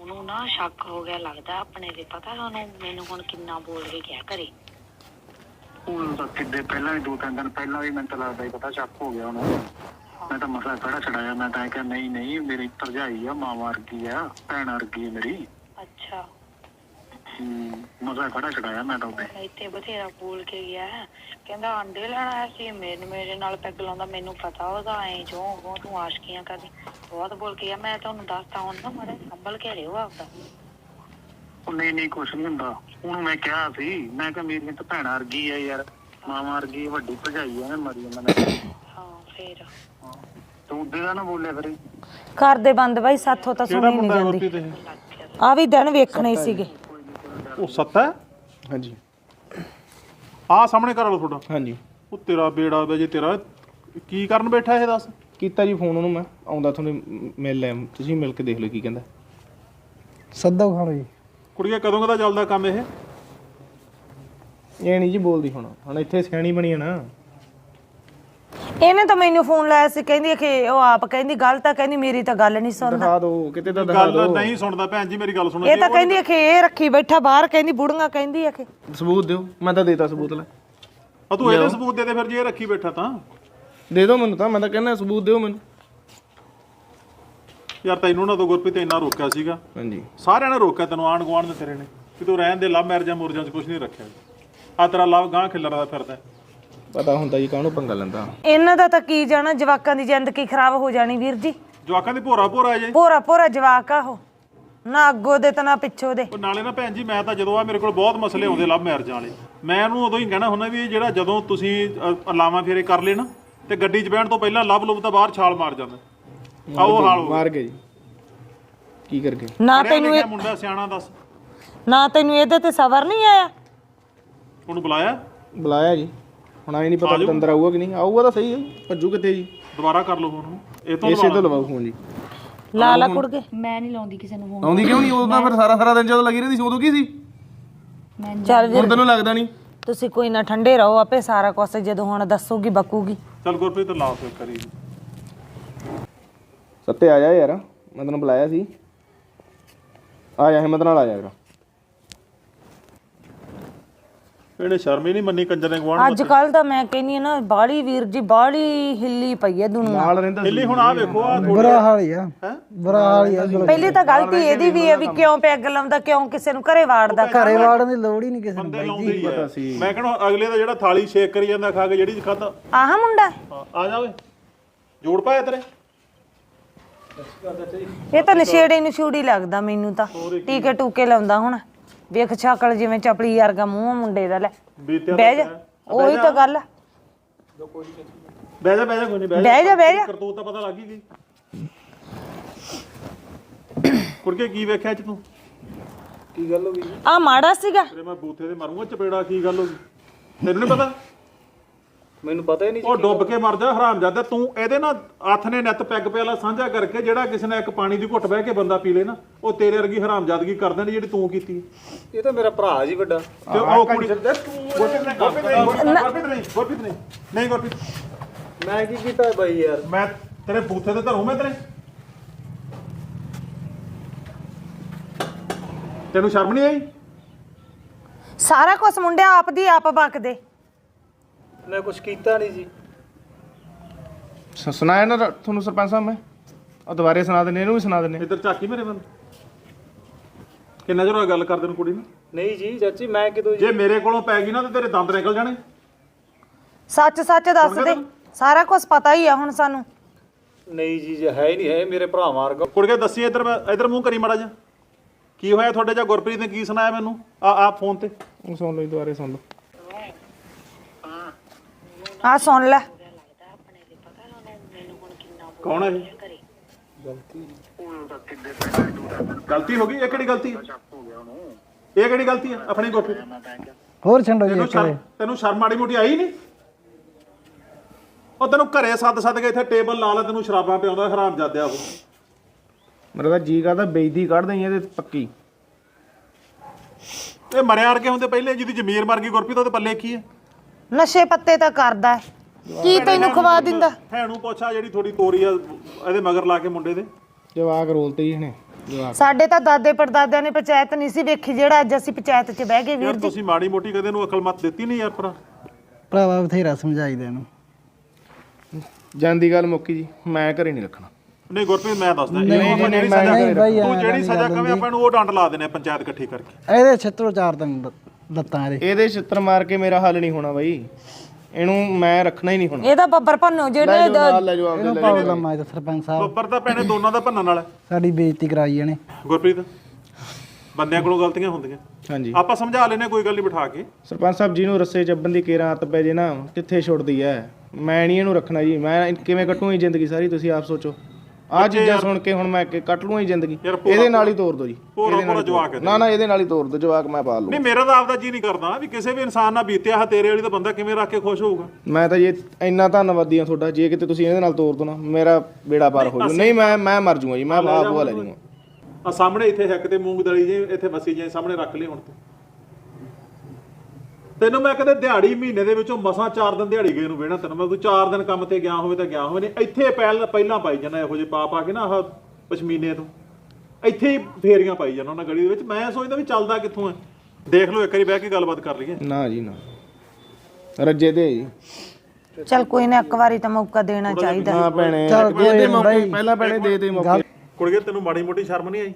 ਉਹਨੂੰ ਨਾ ਸ਼ੱਕ ਹੋ ਗਿਆ ਲੱਗਦਾ ਆਪਣੇ ਤੇ। ਪਤਾ ਤੁਹਾਨੂੰ ਮੈਨੂੰ ਹੁਣ ਕਿੰਨਾ ਬੋਲ ਕੇ ਗਿਆ ਘਰੇ।
ਹੁਣ ਤਾਂ ਕਿੱਦੇ ਪਹਿਲਾਂ ਵੀ ਦੋ ਤਿੰਨ ਦਿਨ ਪਹਿਲਾਂ ਵੀ ਮੈਨੂੰ ਤਾਂ ਲੱਗਦਾ ਹੀ ਪਤਾ ਸ਼ੱਕ ਹੋ ਗਿਆ ਉਹਨੂੰ ਮੈਂ ਤਾਂ ਮਸਲਾ ਖੜਾ ਛੜਾਇਆ ਮੈਂ ਤਾਂ ਕਿਹਾ ਨਹੀਂ ਨਹੀਂ ਮੇਰੀ ਭਰਜਾਈ ਆ ਮਾਂ ਵਰਗੀ ਆ ਭੈਣ ਵਰਗੀ ਆ ਮੇਰੀ।
ਅੱਛਾ।
ਹੂੰ, ਮਸਲਾ ਖੜਾ ਛੜਾਇਆ ਮੈਂ ਤਾਂ ਉਹਦੇ।
ਇੱਥੇ ਬਥੇਰਾ ਬੋਲ ਕੇ ਗਿਆ। ਕਹਿੰਦਾ ਆਂਡੇ ਲੈਣ ਆਇਆ ਸੀ ਮੇਰੇ ਮੇਰੇ ਨਾਲ ਪੈਗ ਲਾਉਂਦਾ ਮੈਨੂੰ ਪਤਾ ਉਹਦਾ ਐ ਜੋ ਉਹ ਤੂੰ ਆਸ਼ਕੀਆਂ ਕਰਦੀ। ਬਹੁਤ ਬੋਲ ਕੇ ਗਿਆ ਮੈਂ ਤੁਹਾਨੂੰ ਦੱਸਤਾ ਹੁਣ ਨਾ ਮਾੜਾ ਸੰਭਲ ਕੇ ਰਿਓ ਆਪਦਾ।
ਉਹ ਨਹੀਂ ਨਹੀਂ ਕੁਛ ਨਹੀਂ ਹੁੰਦਾ। ਉਹਨੂੰ ਮੈਂ ਕਿਹਾ ਸੀ ਮੈਂ ਕਿਹਾ ਮੇਰੀ ਤਾਂ ਭੈਣ ਵਰਗੀ ਆ ਯਾਰ ਮਾਂ ਵਰਗੀ ਆ, ਵੱਡੀ ਭਰਜਾਈ ਆ ਮੈਂ ਮਰੀ ਉਹਨਾਂ ਨੇ
ਹਾਂ ਫੇਰ।
ਤੂੰ ਉਹਦੇ ਦਾ ਨਾ ਬੋਲਿਆ ਫਿਰ
ਘਰ ਦੇ ਬੰਦ ਬਾਈ ਸਾਥੋਂ ਤਾਂ
ਕਿਹੜਾ
ਸੁਣੀ ਨਹੀਂ
ਮੁੰਡਾ
ਜਾਂਦੀ।
ਗੁਰਪ੍ਰੀਤ ਇਹ
ਆ ਵੀ ਦਿਨ ਵੇਖਣੇ ਸੀਗੇ।
ਉਹ ਸੱਤ ਹੈ?
ਹਾਂਜੀ।
ਆ ਸਾਹਮਣੇ ਘਰ ਵਾਲਾ ਤੁਹਾਡਾ?
ਹਾਂਜੀ।
ਉਹ ਤੇਰਾ ਬੇੜਾ ਵੇ ਜੇ ਤੇਰਾ। ਕੀ ਕਰਨ ਬੈਠਾ ਇਹ ਦੱਸ?
ਕੀਤਾ ਜੀ ਫੋਨ ਉਹਨੂੰ ਮੈਂ। ਆਉਂਦਾ ਤੁਹਾਨੂੰ ਮਿਲ ਲੈ ਤੁਸੀਂ ਮਿਲ ਕੇ ਦੇਖ ਲਓ ਕੀ ਕਹਿੰਦਾ।
ਸੱਦੋ ਖਾਣੋ ਜੀ।
ਕੁੜੀਏ ਕਦੋਂ ਕਦਾ ਚੱਲਦਾ ਕੰਮ ਇਹ?
ਇਹ ਨਹੀਂ ਜੀ ਬੋਲਦੀ ਹੁਣ। ਹੁਣ ਇੱਥੇ ਸਿਆਣੀ ਬਣੀ ਆ ਨਾ।
ਇਹਨੇ ਤਾਂ ਮੈਨੂੰ ਫੋਨ ਲਾਇਆ ਸੀ ਕਹਿੰਦੀ ਕਿ ਉਹ ਆਪ ਕਹਿੰਦੀ ਗੱਲ ਤਾਂ ਕਹਿੰਦੀ ਮੇਰੀ ਤਾਂ ਗੱਲ ਨਹੀਂ ਸੁਣਦਾ।
ਦਿਖਾ ਦਿਓ ਕਿਤੇ ਤਾਂ ਦਿਖਾ
ਗੱਲ
ਦਿਓ
ਨਹੀਂ ਸੁਣਦਾ ਭੈਣ ਜੀ ਮੇਰੀ ਗੱਲ ਸੁਣੋ।
ਇਹ ਤਾਂ ਕਹਿੰਦੀ ਕਿ ਇਹ ਰੱਖੀ ਬੈਠਾ ਬਾਹਰ ਕਹਿੰਦੀ ਬੁੜੀਆਂ ਕਹਿੰਦੀ ਆ ਕਿ।
ਸਬੂਤ ਦਿਓ ਮੈਂ ਤਾਂ ਦੇਤਾ ਸਬੂਤ ਲੈ।
ਆ ਤੂੰ ਇਹਦੇ ਸਬੂਤ ਦੇ ਦੇ ਫਿਰ ਜੇ ਇਹ ਰੱਖੀ ਬੈਠਾ ਤਾਂ।
ਦੇ ਦਿਓ ਮੈਨੂੰ ਤਾਂ ਮੈਂ ਤਾਂ ਕਹਿੰਦਾ ਸਬੂਤ ਦਿਓ ਮੈਨੂੰ।
ਯਾਰ ਤੈਨੂੰ ਨਾ ਤਾਂ ਗੁਰਪ੍ਰੀਤ ਇੰਨਾ ਰੋਕਿਆ ਸੀਗਾ।
ਹਾਂਜੀ।
ਸਾਰਿਆਂ ਨੇ ਰੋਕਿਆ ਤੈਨੂੰ ਆਣ ਗੁਆਂਢ ਦੇ ਤੇਰੇ ਨੇ। ਕਿ ਤੂੰ ਰਹਿਣ ਦੇ ਲਵ ਮੈਰਿਜਾਂ ਮੁਰਜਾਂ 'ਚ ਕੁਝ ਨਹੀਂ ਰੱਖਿਆ। ਆ ਤੇਰਾ ਲਵ ਗਾਂ ਖਿਲਰਦਾ ਫਿਰਦਾ
ਪਤਾ ਹੁੰਦਾ ਜੀ ਕਾਹਨੂੰ ਪੰਗਾ ਲੈਂਦਾ।
ਇਹਨਾਂ ਦਾ ਤਾਂ ਕੀ ਜਾਣਾ ਜਵਾਕਾਂ ਦੀ ਜ਼ਿੰਦਗੀ ਖਰਾਬ ਹੋ ਜਾਣੀ ਵੀਰ ਜੀ।
ਜਵਾਕਾਂ ਦੀ ਭੋਰਾ ਭੋਰਾ ਜੇ।
ਪੂਰਾ ਪੂਰਾ ਜਵਾਕ ਆ ਉਹ। ਨਾ ਅੱਗੋਂ ਦੇ ਤੇ ਨਾ ਪਿੱਛੋਂ ਦੇ।
ਉਹ ਨਾਲੇ ਨਾ ਭੈਣ ਜੀ ਮੈਂ ਤਾਂ ਜਦੋਂ ਆ ਮੇਰੇ ਕੋਲ ਬਹੁਤ ਮਸਲੇ ਆਉਂਦੇ ਲਵ ਮੈਰਿਜਾਂ ਵਾਲੇ। ਮੈਂ ਉਹਨੂੰ ਉਦੋਂ ਹੀ ਕਹਿਣਾ ਹੁੰਦਾ ਵੀ ਇਹ ਜਿਹੜਾ ਜਦੋਂ ਤੁਸੀਂ ਅ, ਲਾਵਾਂ ਫੇਰੇ ਕਰ ਨਾ ਤੇ ਗੱਡੀ 'ਚ ਬਹਿਣ ਤੋਂ ਪਹਿਲਾਂ ਲਵ ਲੁੱਭ ਤਾਂ ਬਾਹਰ ਛਾਲ ਮਾਰ ਜਾਂਦਾ। ਆ ਉਹ ਹਾਲ। ਹੋ
ਮਾਰ ਗਏ ਜੀ ਕੀ ਕਰ ਗਏ?
ਨਾ ਤੈਨੂੰ
ਲਿਖਿਆ ਮੁੰਡਾ ਸਿਆਣਾ ਦੱਸ।
ਨਾ ਤੈਨੂੰ ਇਹਦੇ ਤੇ ਸਬਰ ਨਹੀਂ ਆਇਆ?
ਉਹਨੂੰ ਬੁਲਾਇਆ?
ਬੁਲਾਇਆ ਜੀ। ਹੁਣ ਆਈ ਨਹੀਂ ਪਤਾ ਅੰਦਰ ਆਊਗਾ ਕਿ ਨਹੀਂ। ਆਊਗਾ ਤਾਂ ਸਹੀ ਹੈ ਭੱਜੂ ਕਿੱਥੇ ਜੀ?
ਦੁਬਾਰਾ ਕਰ ਲਓ ਉਹਨੂੰ ਇਹ ਤੋਂ
ਇਸੇ ਤੋਂ ਲਵਾਓ ਫੋਨ ਜੀ।
ਲਾ ਲਾ ਕੁੜਗੇ
ਮੈਂ ਨਹੀਂ ਲਾਉਂਦੀ ਕਿਸੇ ਨੂੰ ਫੋਨ
ਆਉਂਦੀ ਕਿਉਂ ਨਹੀਂ? ਉਦੋਂ ਤਾਂ ਫਿਰ ਸਾਰਾ ਸਾਰਾ ਦਿਨ ਜਦੋਂ ਲੱਗੀ ਰਹਿੰਦੀ ਸੀ ਉਦੋਂ ਕੀ ਸੀ?
ਮੈਂ
ਚੱਲ
ਹੁਣ ਤੈਨੂੰ ਲੱਗਦਾ ਨਹੀਂ।
ਤੁਸੀਂ ਕੋਈ ਨਾ ਠੰਡੇ ਰਹੋ ਆਪੇ ਸਾਰਾ ਕੁਝ ਜਦੋਂ ਹੁਣ ਦੱਸੂਗੀ ਬਕੂਗੀ।
ਚੱਲ ਗੁਰਪ੍ਰੀਤ ਲਾ ਫਿਰ ਕਰੀ।
ਸੱਤੇ ਆ ਜਾ ਯਾਰ ਮੈਂ ਤੈਨੂੰ ਬੁਲਾਇਆ ਸੀ। ਆ ਜਾ ਹਿੰਮਤ ਨਾਲ ਆ ਜਾ ਯਾਰ
ਇਹਨੇ ਸ਼ਰਮ ਹੀ ਨਹੀਂ ਮੰਨੀ ਕੰਜਰ ਨੇ
ਅੱਜ ਕੱਲ ਤਾਂ ਮੈਂ ਕਹਿੰਨੀ ਆ ਨਾ ਬਾਲੀ ਵੀਰ ਜੀ ਬਾਲੀ ਹਿੱਲੀ ਪਈ ਹੈ ਦੁਨੀਆ।
ਨਾਲ ਰਹਿੰਦਾ
ਦਿੱਲੀ ਹੁਣ ਆ ਵੇਖੋ ਆ
ਬੁਰਾ ਹਾਲ ਹੀ ਆ। ਬੁਰਾ ਹਾਲ ਹੀ ਆ।
ਪਹਿਲੀ ਤਾਂ ਗਲਤੀ ਇਹਦੀ ਵੀ ਹੈ ਵੀ ਕਿਉਂ ਪੈਗ ਲਾਉਂਦਾ ਕਿਉਂ ਕਿਸੇ ਨੂੰ ਘਰੇ ਵਾੜਦਾ?
ਘਰੇ ਵਾੜਨ ਦੀ ਲੋੜ ਹੀ ਨਹੀਂ ਕਿਸੇ ਨੂੰ
ਬੰਦੇ ਲਾਉਂਦੇ ਹੀ ਆ। ਮੈਂ ਕਹਿੰਦਾ ਅਗਲੇ ਦਾ ਜਿਹੜਾ ਥਾਲੀ ਸ਼ੇਕ ਕਰੀ ਜਾਂਦਾ ਖਾ ਕੇ ਜਿਹੜੀ ਖਾਦਾ
ਆਹ ਮੁੰਡਾ।
ਆ ਜਾ ਓਏ। ਜੋੜ ਪਾਇਆ ਤੇਰੇ?
ਇਹ ਤਾਂ ਨਸ਼ੇੜੀ ਨਸ਼ੂੜੀ ਲੱਗਦਾ ਮੈਨੂੰ ਤਾਂ। ਟੀਕੇ ਟੂਕੇ ਲਾਉਂਦਾ ਹੁਣ। ਵੇਖ ਛਾਕਲ ਜਿਵੇਂ ਚਪਲੀ ਵਰਗਾ ਮੂੰਹ ਆ ਮੁੰਡੇ ਦਾ ਲੈ।
ਬੀਤਿਆ
ਬਹਿ ਜਾ। ਉਹੀ ਤਾਂ ਗੱਲ ਆ।
ਬਹਿ ਜਾ ਬਹਿ ਜਾ ਕੋਈ ਨਹੀਂ ਬਹਿ
ਬਹਿ ਜਾ ਬਹਿ ਜਾ।
ਕਰਤੂਤ ਤਾਂ ਪਤਾ ਲੱਗ ਹੀ ਗਈ। ਕੁੜਕੇ ਕੀ ਵੇਖਿਆ ਚ ਤੂੰ?
ਆ ਮਾੜਾ ਸੀਗਾ।
ਤੇਰੇ ਮੈਂ ਬੂਥੇ ਤੇ ਮਾਰੂੰਗਾ ਚਪੇੜਾ ਕੀ ਗੱਲ ਹੋ ਗਈ? ਤੈਨੂੰ ਨਹੀਂ ਪਤਾ?
ਮੈਨੂੰ ਪਤਾ ਹੀ ਨਹੀਂ
ਉਹ ਡੁੱਬ ਕੇ ਮਰ ਜਾ ਹਰਾਮਜ਼ਾਦਾ ਤੂੰ ਇਹਦੇ ਨਾਲ ਹੱਥ ਨੇ ਨੱਤ ਪੈਗ ਪਿਆਲਾ ਸਾਂਝਾ ਕਰਕੇ ਜਿਹੜਾ ਕਿਸੇ ਨੇ ਇੱਕ ਪਾਣੀ ਦੀ ਘੁੱਟ ਬਹਿ ਕੇ ਬੰਦਾ ਪੀ ਲੇ ਨਾ ਉਹ ਤੇਰੇ ਵਰਗੀ ਹਰਾਮਜ਼ਾਦਗੀ ਕਰਦੇ ਨੇ ਜਿਹੜੀ ਤੂੰ ਕੀਤੀ।
ਇਹ ਤਾਂ ਮੇਰਾ ਭਰਾ ਜੀ ਵੱਡਾ।
ਤੇ ਉਹ ਕੁੜੀ ਗੁਰਪ੍ਰੀਤ ਨਹੀਂ ਗੁਰਪ੍ਰੀਤ ਨਹੀਂ ਗੁਰਪ੍ਰੀਤ ਨਹੀਂ ਨਹੀਂ ਗੁਰਪ੍ਰੀਤ।
ਮੈਂ ਕੀ ਕੀਤਾ ਬਾਈ ਯਾਰ?
ਮੈਂ ਤੇਰੇ ਬੂਥੇ ਤੇ ਧਰੂ ਮੈਂ ਤੇਰੇ। ਤੈਨੂੰ ਸ਼ਰਮ ਨਹੀਂ ਆਈ?
ਸਾਰਾ ਕੁਝ ਮੁੰਡਿਆ ਆਪ ਦੀ ਆਪ ਬਕਦੇ।
ਮੈਂ ਕੁਝ ਕੀਤਾ ਨਹੀਂ ਜੀ।
ਸ- ਸੁਣਾਇਆ ਨਾ ਰ- ਤੁਹਾਨੂੰ ਸਰਪੰਚ ਸਾਹਿਬ ਮੈਂ? ਉਹ ਦੁਬਾਰੇ ਸੁਣਾ ਦਿੰਦੇ ਇਹਨੂੰ ਵੀ ਸੁਣਾ ਦਿੰਦੇ।
ਇੱਧਰ ਝਾਕੀ ਮੇਰੇ ਵੱਲ। ਕਿੰਨਾ ਚਿਰ ਹੋਇਆ ਗੱਲ ਕਰਦੇ ਨੂੰ ਕੁੜੀ ਨੂੰ?
ਨਹੀਂ ਜੀ ਚਾਚੀ ਮੈਂ ਕਿਦੋਂ ਜੀ
ਜੇ ਮੇਰੇ ਕੋਲੋਂ ਪੈ ਗਈ ਨਾ ਤੇ ਤੇਰੇ ਦੰਦ ਨਿਕਲ ਜਾਣੇ।
ਸੱਚ ਸੱਚ ਦੱਸ ਦੇ। ਸਾਰਾ ਕੁਝ ਪਤਾ ਹੀ ਆ ਹੁਣ ਸਾਨੂੰ।
ਨਹੀਂ ਜੀ ਜੇ ਹੈ ਹੀ ਨਹੀਂ ਹੈ ਮੇਰੇ ਭਰਾ ਵਰਗਾ
ਕੁੜਕੇ ਦੱਸੀ ਇੱਧਰ ਮੈਂ ਇੱਧਰ ਮੂੰਹ ਕਰੀ ਮਾੜਾ ਜਾ ਕੀ ਹੋਇਆ ਤੁਹਾਡੇ ਜਾਂ ਗੁਰਪ੍ਰੀਤ ਨੇ ਕੀ ਸੁਣਾਇਆ ਮੈਨੂੰ? ਆ ਆ ਫੋਨ ਤੇ।
ਉਹ ਸੁਣ ਲਓ ਜੀ, ਦੁਬਾਰੇ ਸੁਣ ਲਓ।
ਆ ਸੁਣ ਲੈ।
ਕੌਣ ਹੈ ਇਹ? ਗਲਤੀ ਹੋ ਗਈ? ਇਹ ਕਿਹੜੀ ਗਲਤੀ ਹੈ? ਇਹ ਕਿਹੜੀ ਗਲਤੀ ਹੈ? ਆਪਣੀ ਗੁਰਪ੍ਰੀਤ
ਹੋਰ ਛੰਡੋ ਜੀ
ਤੈਨੂੰ
ਇੱਕ
ਸ਼ਰਮ ਤੈਨੂੰ ਸ਼ਰਮ ਮਾੜੀ ਮੋਟੀ ਆਈ ਨਹੀਂ? ਉਹ ਤੈਨੂੰ ਘਰੇ ਸੱਦ ਸੱਦ ਕੇ ਇੱਥੇ ਟੇਬਲ ਲਾ ਲਾ ਤੈਨੂੰ ਸ਼ਰਾਬਾਂ ਪਿਆਉਂਦਾ ਹਰਾਮ ਜਾਦਿਆ ਉਹ।
ਮੇਰਾ ਤਾਂ ਜੀ ਕਰਦਾ ਬੇਇੱਜ਼ਤੀ ਕੱਢ ਦਈ ਇਹਦੇ ਪੱਕੀ।
ਇਹ ਮਰਿਆ ਅੜ ਕੇ ਹੁੰਦੇ ਪਹਿਲੇ ਜਿਹਦੀ ਜ਼ਮੀਰ ਮਰ ਗਈ ਗੁਰਪ੍ਰੀਤ ਉਹਦੇ ਪੱਲੇ ਕੀ ਹੈ?
ਨਸ਼ੇ ਪੱਤੇ ਤਾਂ ਕਰਦਾ ਹੈ। ਕੀ ਤੈਨੂੰ ਖਵਾ ਦਿੰਦਾ?
ਹੈਣੂ ਪੁੱਛਾ ਜਿਹੜੀ ਥੋੜੀ ਤੋਰੀ ਆ ਇਹਦੇ ਮਗਰ ਲਾ ਕੇ ਮੁੰਡੇ ਦੇ।
ਜਵਾਕ ਰੋਲਤੇ ਹੀ ਇਹਨੇ ਜਵਾਕ।
ਸਾਡੇ ਤਾਂ ਦਾਦੇ ਪੜਦਾਦਿਆਂ ਨੇ ਪੰਚਾਇਤ ਨਹੀਂ ਸੀ ਵੇਖੀ ਜਿਹੜਾ ਅੱਜ ਅਸੀਂ ਪੰਚਾਇਤ 'ਚ ਬਹਿ ਗਏ ਵੀਰ
ਯਾਰ
ਜੀ।
ਤੁਸੀਂ ਮਾੜੀ ਮੋਟੀ ਕਦੇ ਨੂੰ ਅਕਲ ਮਤ ਦਿੱਤੀ ਨਹੀਂ ਯਾਰ ਭਰਾ?
ਭਰਾਵਾ ਬਥੇਰਾ ਸਮਝਾਈਦਾ ਇਹਨੂੰ।
ਜਾਂਦੀ ਗੱਲ ਮੁੱਕੀ ਜੀ ਮੈਂ ਘਰੇ ਨਹੀਂ ਰੱਖਣਾ।
ਨਹੀਂ ਗੁਰਪ੍ਰੀਤ ਮੈਂ ਦੱਸਦਾ
ਨਹੀਂ,
ਇਹਨੂੰ ਆਪਾਂ
ਨਹੀਂ,
ਜਿਹੜੀ
ਮੈਂ
ਸਜ਼ਾ
ਨਹੀਂ ਬਾਈ,
ਤੂੰ
ਐਵੇਂ
ਜਿਹੜੀ
ਦੀ
ਸਜ਼ਾ
ਗੱਲ
ਕਵੇਂ
ਹੁੰਦੀ।
ਆਪਾਂ ਨੂੰ ਉਹ ਡੰਡ ਲਾ ਦੇਣੇ ਪੰਚਾਇਤ ਇਕੱਠੀ ਕਰਕੇ।
ਇਹਦੇ ਛਿੱਤਰੋ ਚਾਰ ਤੈਨੂੰ ਦ- ਲੱਤਾਂ ਇਹਦੇ।
ਇਹਦੇ ਛਿੱਤਰ ਮਾਰ ਕੇ ਮੇਰਾ ਹੱਲ ਨਹੀਂ ਹੋਣਾ ਬਾਈ। ਇਹਨੂੰ ਮੈਂ ਰੱਖਣਾ ਹੀ ਨਹੀਂ ਹੁਣ।
ਇਹਦਾ ਬੱਬਰ ਭੰਨੋ ਜਿਹੜੇ
ਲੈ ਜਾਓ ਨਾਲ ਲੈ ਜਾਓ ਆਪਦੇ
ਇਹਨੂੰ
ਲੈ
ਪਾਉ ਲੰਮਾ ਇਹਦਾ ਸਰਪੰਚ ਸਾਹਿਬ।
ਬੱਬਰ ਤਾਂ ਭੈਣੇ ਦੋਨਾਂ ਦਾ ਭੰਨਣ ਵਾਲਾ। ਹੈ।
ਸਾਡੀ ਬੇਇੱਜ਼ਤੀ ਕਰਾਈ ਇਹਨੇ।
ਗੁਰਪ੍ਰੀਤ ਬੰਦਿਆਂ ਕੋਲੋਂ ਗਲਤੀਆਂ ਹੁੰਦੀਆਂ।
ਹਾਂਜੀ।
ਆਪਾਂ ਸਮਝਾ ਲੈਨੇ ਕੋਈ ਗੱਲ ਨਹੀਂ ਬਿਠਾ ਕੇ।
ਸਰਪੰਚ ਸਾਹਿਬ ਜੀ ਨੂੰ ਰੱਸੇ ਚੱਬਣ ਦੀ ਕੇਰਾਂ ਹੱਥ ਪੈ ਜੇ ਨਾ ਕਿੱਥੇ ਛੁੱਟਦੀ ਐ? ਮੈਂ ਨਹੀਂ ਇਹਨੂੰ ਰੱਖਣਾ ਜੀ। ਮੈਂ ਕਿਵੇਂ ਕੱਟੂ ਜ਼ਿੰਦਗੀ ਸਾਰੀ ਤੁਸੀਂ ਆਪ ਸੋਚੋ। ਆਹ ਚੀਜ਼ਾਂ ਸੁਣ ਕੇ ਹੁਣ ਮੈਂ ਕਿ ਕੱਟ ਲੂੰ ਹੀ ਜ਼ਿੰਦਗੀ।
ਯਾਰ ਭੋਰਾ-
ਇਹਦੇ ਨਾਲ ਹੀ ਤੋਰ ਦੋ ਜੀ।
ਭੋਰਾ-
ਇਹਦੇ ਨਾਲ
ਭੋਰਾ
ਹੀ ਤੋਰ
ਜਵਾਕ
ਦਿਓ।
ਹੈ
ਨਾ ਨਾ ਇਹਦੇ ਨਾਲ ਹੀ ਤੋਰ ਦੋ ਜਵਾਕ ਮੈਂ ਪਾਲ ਲੂ।
ਨਹੀਂ ਮੇਰਾ ਤਾਂ ਆਪਦਾ ਜੀ ਨਹੀਂ ਕਰਦਾ ਵੀ ਕਿਸੇ ਵੀ ਇਨਸਾਨ ਨਾਲ ਬੀਤਿਆ ਹੈ ਤੇਰੇ ਵਾਲੀ ਤਾਂ ਬੰਦਾ ਕਿਵੇਂ ਰੱਖ ਕੇ ਖੁਸ਼ ਹੋਊਗਾ?
ਮੈਂ ਤਾਂ ਜੀ ਇੰਨਾ ਧੰਨਵਾਦੀ ਹਾਂ ਤੁਹਾਡਾ ਜੇ ਕਿਤੇ ਤੁਸੀਂ ਇਹਦੇ ਨਾਲ ਤੋਰ ਦੋ ਨਾ ਮੇਰਾ ਬੇੜਾ ਪਾਰ ਹੋ ਜੂ। ਨਹੀਂ ਮੈਂ ਮੈਂ ਮਰ ਜੂਗਾ ਜੀ ਮੈਂ ਆਪ ਬੁਆ ਲੈ ਜੂਗਾ।
ਆ ਸਾਹਮਣੇ ਇੱਥੇ ਹਿੱਕ ਤੇ ਮੂੰਗਦਲੀ ਜੇ ਇੱਥੇ ਮਸੀ ਜੇ ਸਾਹਮਣੇ ਰੱਖ ਲਈ ਹੁਣ ਤੂੰ। ਤੈਨੂੰ ਮੈਂ ਕਦੇ ਦਿਹਾੜੀ ਮਹੀਨੇ ਦੇ ਵਿੱਚੋਂ ਮਸਾਂ 4 ਦਿਨ ਦਿਹਾੜੀ ਗਏ ਨੂੰ ਵੇਣਾ ਤੈਨੂੰ। ਮੈਂ ਕੋਈ 4 ਦਿਨ ਕੰਮ ਤੇ ਗਿਆ ਹੋਵੇ ਤਾਂ ਗਿਆ ਹੋਵੇ ਨਹੀਂ ਇੱਥੇ ਪਹਿਲ ਪਹਿਲਾਂ ਪਾਈ ਜਾਣਾ ਇਹੋ ਜਿਹੇ ਪਾ ਪਾ ਕੇ ਨਾ ਆਹ ਪਸ਼ਮੀਨੇ ਤੋਂ। ਇੱਥੇ ਹੀ ਫੇਰੀਆਂ ਪਾਈ ਜਾਣਾ ਉਹਨਾਂ ਗਲੀ ਦੇ ਵਿੱਚ। ਮੈਂ ਸੋਚਦਾ ਵੀ ਚੱਲਦਾ ਕਿੱਥੋਂ ਹੈ ਦੇਖ ਲਓ ਇੱਕ ਵਾਰੀ ਬਹਿ ਕੇ ਗੱਲਬਾਤ ਕਰ ਲਈਏ।
ਨਾ ਜੀ ਨਾ। ਰੱਜੇ ਦੇ ਜੀ।
ਚਲ ਕੋਈ ਨਾ ਇੱਕ ਵਾਰੀ ਤਾਂ ਮੌਕਾ ਦੇਣਾ ਚਾਹੀਦਾ।
ਹਾਂ ਭੈਣੇ
ਚੱਲ
ਦੇ ਦੇ ਮੌਕੇ। ਪਹਿਲਾਂ ਭੈਣੇ ਦੇ ਦੇ ਮੌਕੇ।
ਕੁੜੀਏ ਤੈਨੂੰ ਮਾੜੀ ਮੋਟੀ ਸ਼ਰਮ ਨਹੀਂ ਆਈ?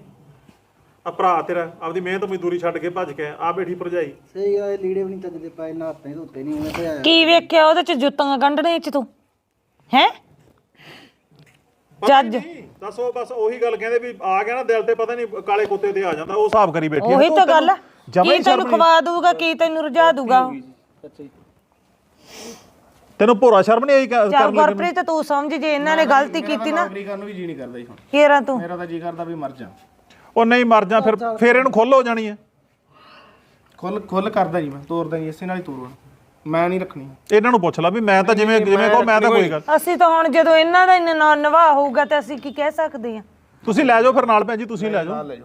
ਆ ਭਰਾ ਤੇਰਾ ਆਪਦੀ ਮਿਹਨਤ ਮਜ਼ਦੂਰੀ ਛੱਡ ਕੇ ਭੱਜ ਕੇ ਆ ਬੈਠੀ ਭਰਜਾਈ।
ਸਹੀ ਆ ਇਹ ਲੀੜੇ ਵੀ ਨਹੀਂ ਚੱਜਦੇ ਪਾਏ ਨਹਾਤੇ ਧੋਤੇ ਨਹੀਂ ਉਹਨੇ ਤੇ
ਕੀ ਵੇਖਿਆ ਉਹਦੇ 'ਚ ਜੁੱਤੀਆਂ ਗੰਢਣੇ 'ਚ ਤੂੰ? ਹੈ? ਜੱਜ
ਦੱਸ ਬਸ ਉਹੀ ਗੱਲ ਕਹਿੰਦੇ ਵੀ ਆ ਗਿਆ ਨਾ ਦਿਲ ਤੇ ਪਤਾ ਨਹੀਂ ਕਾਲੇ ਕੁੱਤੇ ਤੇ ਆ ਜਾਂਦਾ ਉਹ ਹਿਸਾਬ ਕਰੀ ਬੈਠੀ ਆ।
ਉਹੀ
ਤੂੰ
ਗੱਲ ਆ।
ਜਮਾਂ ਹੀ
ਕੀ ਤੈਨੂੰ
ਸ਼ਰਮ
ਖਵਾ ਦੂਗਾ ਕੀ ਤੈਨੂੰ ਰਜਾ ਦੂਗਾ
ਤੈਨੂੰ ਭੋਰਾ ਸ਼ਰਮ ਨਹੀਂ ਆਈ ਕ-
ਚੱਲ
ਕਰਨ ਲੱਗੇ ਨੂੰ?
ਗੁਰਪ੍ਰੀਤ ਤੂੰ ਸਮਝ ਜੇ ਇਹਨਾਂ ਨੇ ਗਲਤੀ ਕੀਤੀ ਨਾ।
ਨੌਕਰੀ ਕਰਨ ਨੂੰ ਵੀ ਜੀ ਨਹੀਂ ਕਰਦਾ ਜੀ ਹੁਣ।
ਫੇਰ ਤੂੰ।
ਮੇਰਾ ਤਾਂ ਜੀ ਕਰਦਾ ਵੀ ਮਰ ਜਾ।
ਉਹ ਨਹੀਂ ਮਰ ਜਾ ਫਿਰ ਫਿਰ ਇਹਨੂੰ ਖੁੱਲ ਹੋ ਜਾਣੀ ਹੈ।
ਖੁੱਲ ਖੁੱਲ ਕਰਦਾ ਜੀ ਮੈਂ ਤੋਰਦਾ ਜੀ ਇਸੇ ਨਾਲ ਹੀ ਤੋਰੂਗਾ। ਮੈਂ ਨਹੀਂ ਰੱਖਣੀ।
ਇਹਨਾਂ ਨੂੰ ਪੁੱਛ ਲਾ ਵੀ ਮੈਂ ਤਾਂ ਜਿਵੇਂ ਜਿਵੇਂ ਕਹੋ ਮੈਂ ਤਾਂ ਕੋਈ ਗੱਲ
ਅਸੀਂ ਤਾਂ ਹੁਣ ਜਦੋਂ ਇਹਨਾਂ ਦਾ ਇੰਨਾ ਨਿਵਾਹ ਹੋਊਗਾ ਤਾਂ ਅਸੀਂ ਕੀ ਕਹਿ ਸਕਦੇ ਹਾਂ?
ਤੁਸੀਂ ਲੈ ਜਾਓ ਫਿਰ ਨਾਲ ਭੈਣ ਜੀ ਤੁਸੀਂ ਲੈ ਜਾਓ।
ਲੈ ਜਾਓ।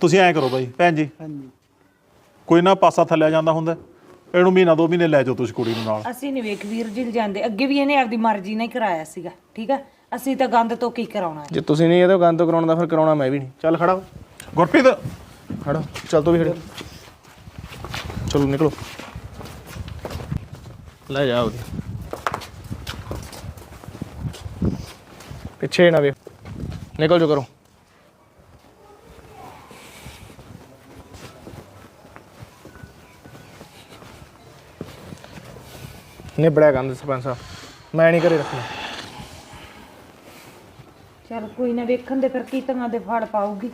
ਤੁਸੀਂ ਐਂ ਕਰੋ ਬਾਈ ਭੈਣ ਜੀ।
ਹਾਂਜੀ।
ਕੋਈ ਨਾ ਪਾਸਾ ਥੱਲੇ ਜਾਂਦਾ ਹੁੰਦਾ। ਇਹਨੂੰ ਮਹੀਨਾ ਦੋ ਮਹੀਨੇ ਲੈ ਜਾਓ ਤੁਸੀਂ ਕੁੜੀ ਨੂੰ ਨਾਲ।
ਅਸੀਂ ਨਹੀਂ ਵੇਖ ਵੀਰ ਜੀ ਜਾਂਦੇ। ਅੱਗੇ ਵੀ ਇਹਨੇ ਆਪਦੀ ਮਰਜ਼ੀ ਨਾਲ ਹੀ ਕਰਾਇਆ ਸੀਗਾ ਠੀਕ ਆ? ਅਸੀਂ ਤਾਂ ਗੰਦ ਤੋਂ ਕੀ ਕਰਾਉਣਾ
ਜੇ ਤੁਸੀਂ ਨਹੀਂ ਇਹਦੇ ਗੰਦ ਤੋਂ ਕਰਾਉਣਾ ਤਾਂ ਫਿਰ ਕਰਾਉਣਾ ਮੈਂ ਵੀ ਨਹੀਂ। ਚੱਲ ਖੜਾ ਹੋ।
ਗੁਰਪ੍ਰੀਤ।
ਖੜਾ ਚੱਲ ਤੂੰ ਵੀ ਖੜਾ। ਚਲੋ ਨਿਕਲੋ। ਲੈ ਜਾਓ ਪਿੱਛੇ ਨਾ ਵੇ ਨਿਕਲ ਜੋ ਕਰੋ। ਨਿਬੜਿਆ ਗੰਦ ਸਰਪੰਚ ਸਾਹਿਬ। ਮੈਂ ਨਹੀਂ ਘਰੇ ਰੱਖਣਾ।
ਚਲ ਕੋਈ ਨਾ ਵੇਖਣ ਦੇ ਫਿਰ ਕੀ ਤਰ੍ਹਾਂ ਦੇ ਫੜ ਪਾਉਗੀ